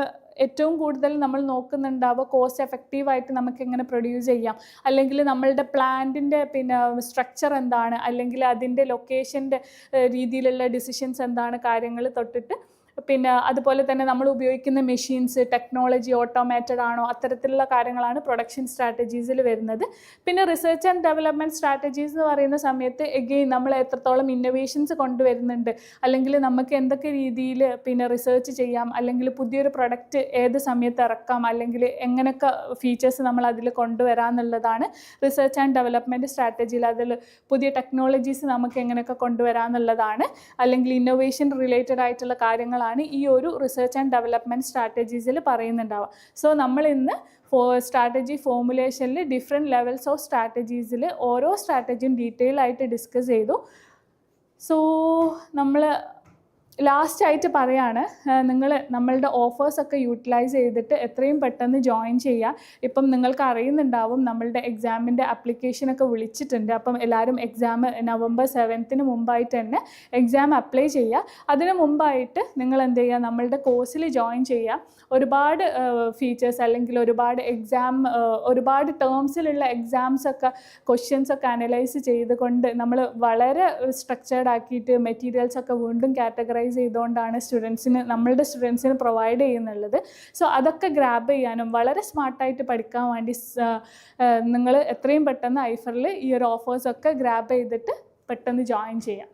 A: ഏറ്റവും കൂടുതൽ നമ്മൾ നോക്കുന്നുണ്ടാവുക കോസ്റ്റ് എഫക്റ്റീവായിട്ട് നമുക്ക് എങ്ങനെ പ്രൊഡ്യൂസ് ചെയ്യാം. അല്ലെങ്കിൽ നമ്മളുടെ പ്ലാന്റിന്റെ പിന്നെ സ്ട്രക്ചർ എന്താണ്? അല്ലെങ്കിൽ അതിന്റെ ലൊക്കേഷന്റെ രീതിയിലുള്ള ഡിസിഷൻസ് എന്താണ്? കാര്യങ്ങൾ തൊട്ടിട്ട് പിന്നെ അതുപോലെ തന്നെ നമ്മൾ ഉപയോഗിക്കുന്ന മെഷീൻസ് ടെക്നോളജി ഓട്ടോമേറ്റഡ് ആണോ അത്തരത്തിലുള്ള കാര്യങ്ങളാണ് പ്രൊഡക്ഷൻ സ്ട്രാറ്റജീസിൽ വരുന്നത്. പിന്നെ റിസർച്ച് ആൻഡ് ഡെവലപ്മെന്റ് സ്ട്രാറ്റജീസ് എന്ന് പറയുന്ന സമയത്ത് എഗെയിൻ നമ്മൾ എത്രത്തോളം ഇന്നോവേഷൻസ് കൊണ്ടുവരുന്നുണ്ട്. അല്ലെങ്കിൽ നമുക്ക് എന്തൊക്കെ രീതിയിൽ പിന്നെ റിസർച്ച് ചെയ്യാം. അല്ലെങ്കിൽ പുതിയൊരു പ്രൊഡക്റ്റ് ഏത് സമയത്ത് ഇറക്കാം. അല്ലെങ്കിൽ എങ്ങനെയൊക്കെ ഫീച്ചേഴ്സ് നമ്മൾ അതിൽ കൊണ്ടുവരാമെന്നുള്ളതാണ് റിസർച്ച് ആൻഡ് ഡെവലപ്മെന്റ് സ്ട്രാറ്റജിയിൽ അതിൽ പുതിയ ടെക്നോളജീസ് നമുക്ക് എങ്ങനെയൊക്കെ കൊണ്ടുവരാമെന്നുള്ളതാണ് അല്ലെങ്കിൽ ഇന്നോവേഷൻ റിലേറ്റഡ് ആയിട്ടുള്ള കാര്യങ്ങളാണ് ഈ ഒരു റിസർച്ച് ആൻഡ് ഡെവലപ്മെന്റ് സ്ട്രാറ്റജീസിൽ പറയുന്നുണ്ടാവുക. സോ നമ്മൾ ഇന്ന് ഫോ സ്ട്രാറ്റജി ഫോമുലേഷനിൽ ഡിഫറെന്റ് ലെവൽസ് ഓഫ് സ്ട്രാറ്റജീസിൽ ഓരോ സ്ട്രാറ്റജിയും ഡീറ്റെയിൽ ആയിട്ട് ഡിസ്കസ് ചെയ്തു. സോ നമ്മൾ ലാസ്റ്റ് ആയിട്ട് പറയാണ് നിങ്ങൾ നമ്മളുടെ ഓഫേഴ്സൊക്കെ യൂട്ടിലൈസ് ചെയ്തിട്ട് എത്രയും പെട്ടെന്ന് ജോയിൻ ചെയ്യുക ഇപ്പം നിങ്ങൾക്ക് അറിയുന്നുണ്ടാവും നമ്മളുടെ എക്സാമിന്റെ അപ്ലിക്കേഷനൊക്കെ വിളിച്ചിട്ടുണ്ട്. അപ്പം എല്ലാവരും എക്സാം നവംബർ സെവൻത്തിന് മുമ്പായിട്ട് തന്നെ എക്സാം അപ്ലൈ ചെയ്യുക അതിന് മുമ്പായിട്ട് നിങ്ങൾ എന്ത് ചെയ്യുക നമ്മളുടെ കോഴ്സിൽ ജോയിൻ ചെയ്യുക ഒരുപാട് ഫീച്ചേഴ്സ് അല്ലെങ്കിൽ ഒരുപാട് എക്സാം ഒരുപാട് ടേംസിലുള്ള എക്സാംസൊക്കെ ക്വസ്റ്റ്യൻസ് ഒക്കെ അനലൈസ് ചെയ്തുകൊണ്ട് നമ്മൾ വളരെ സ്ട്രക്ചേർഡ് ആക്കിയിട്ട് മെറ്റീരിയൽസൊക്കെ വീണ്ടും കാറ്റഗറൈസ് ചെയ്തുകൊണ്ടാണ് സ്റ്റുഡൻസിന് നമ്മളുടെ സ്റ്റുഡൻസിന് പ്രൊവൈഡ് ചെയ്യുന്നുള്ളത്. സോ അതൊക്കെ ഗ്രാബ് ചെയ്യാനും വളരെ സ്മാർട്ടായിട്ട് പഠിക്കാൻ വേണ്ടി നിങ്ങൾ എത്രയും പെട്ടെന്ന് ഐഫറിൽ ഈ ഒരു ഓഫേഴ്സൊക്കെ ഗ്രാബ് ചെയ്തിട്ട് പെട്ടെന്ന് ജോയിൻ ചെയ്യാം.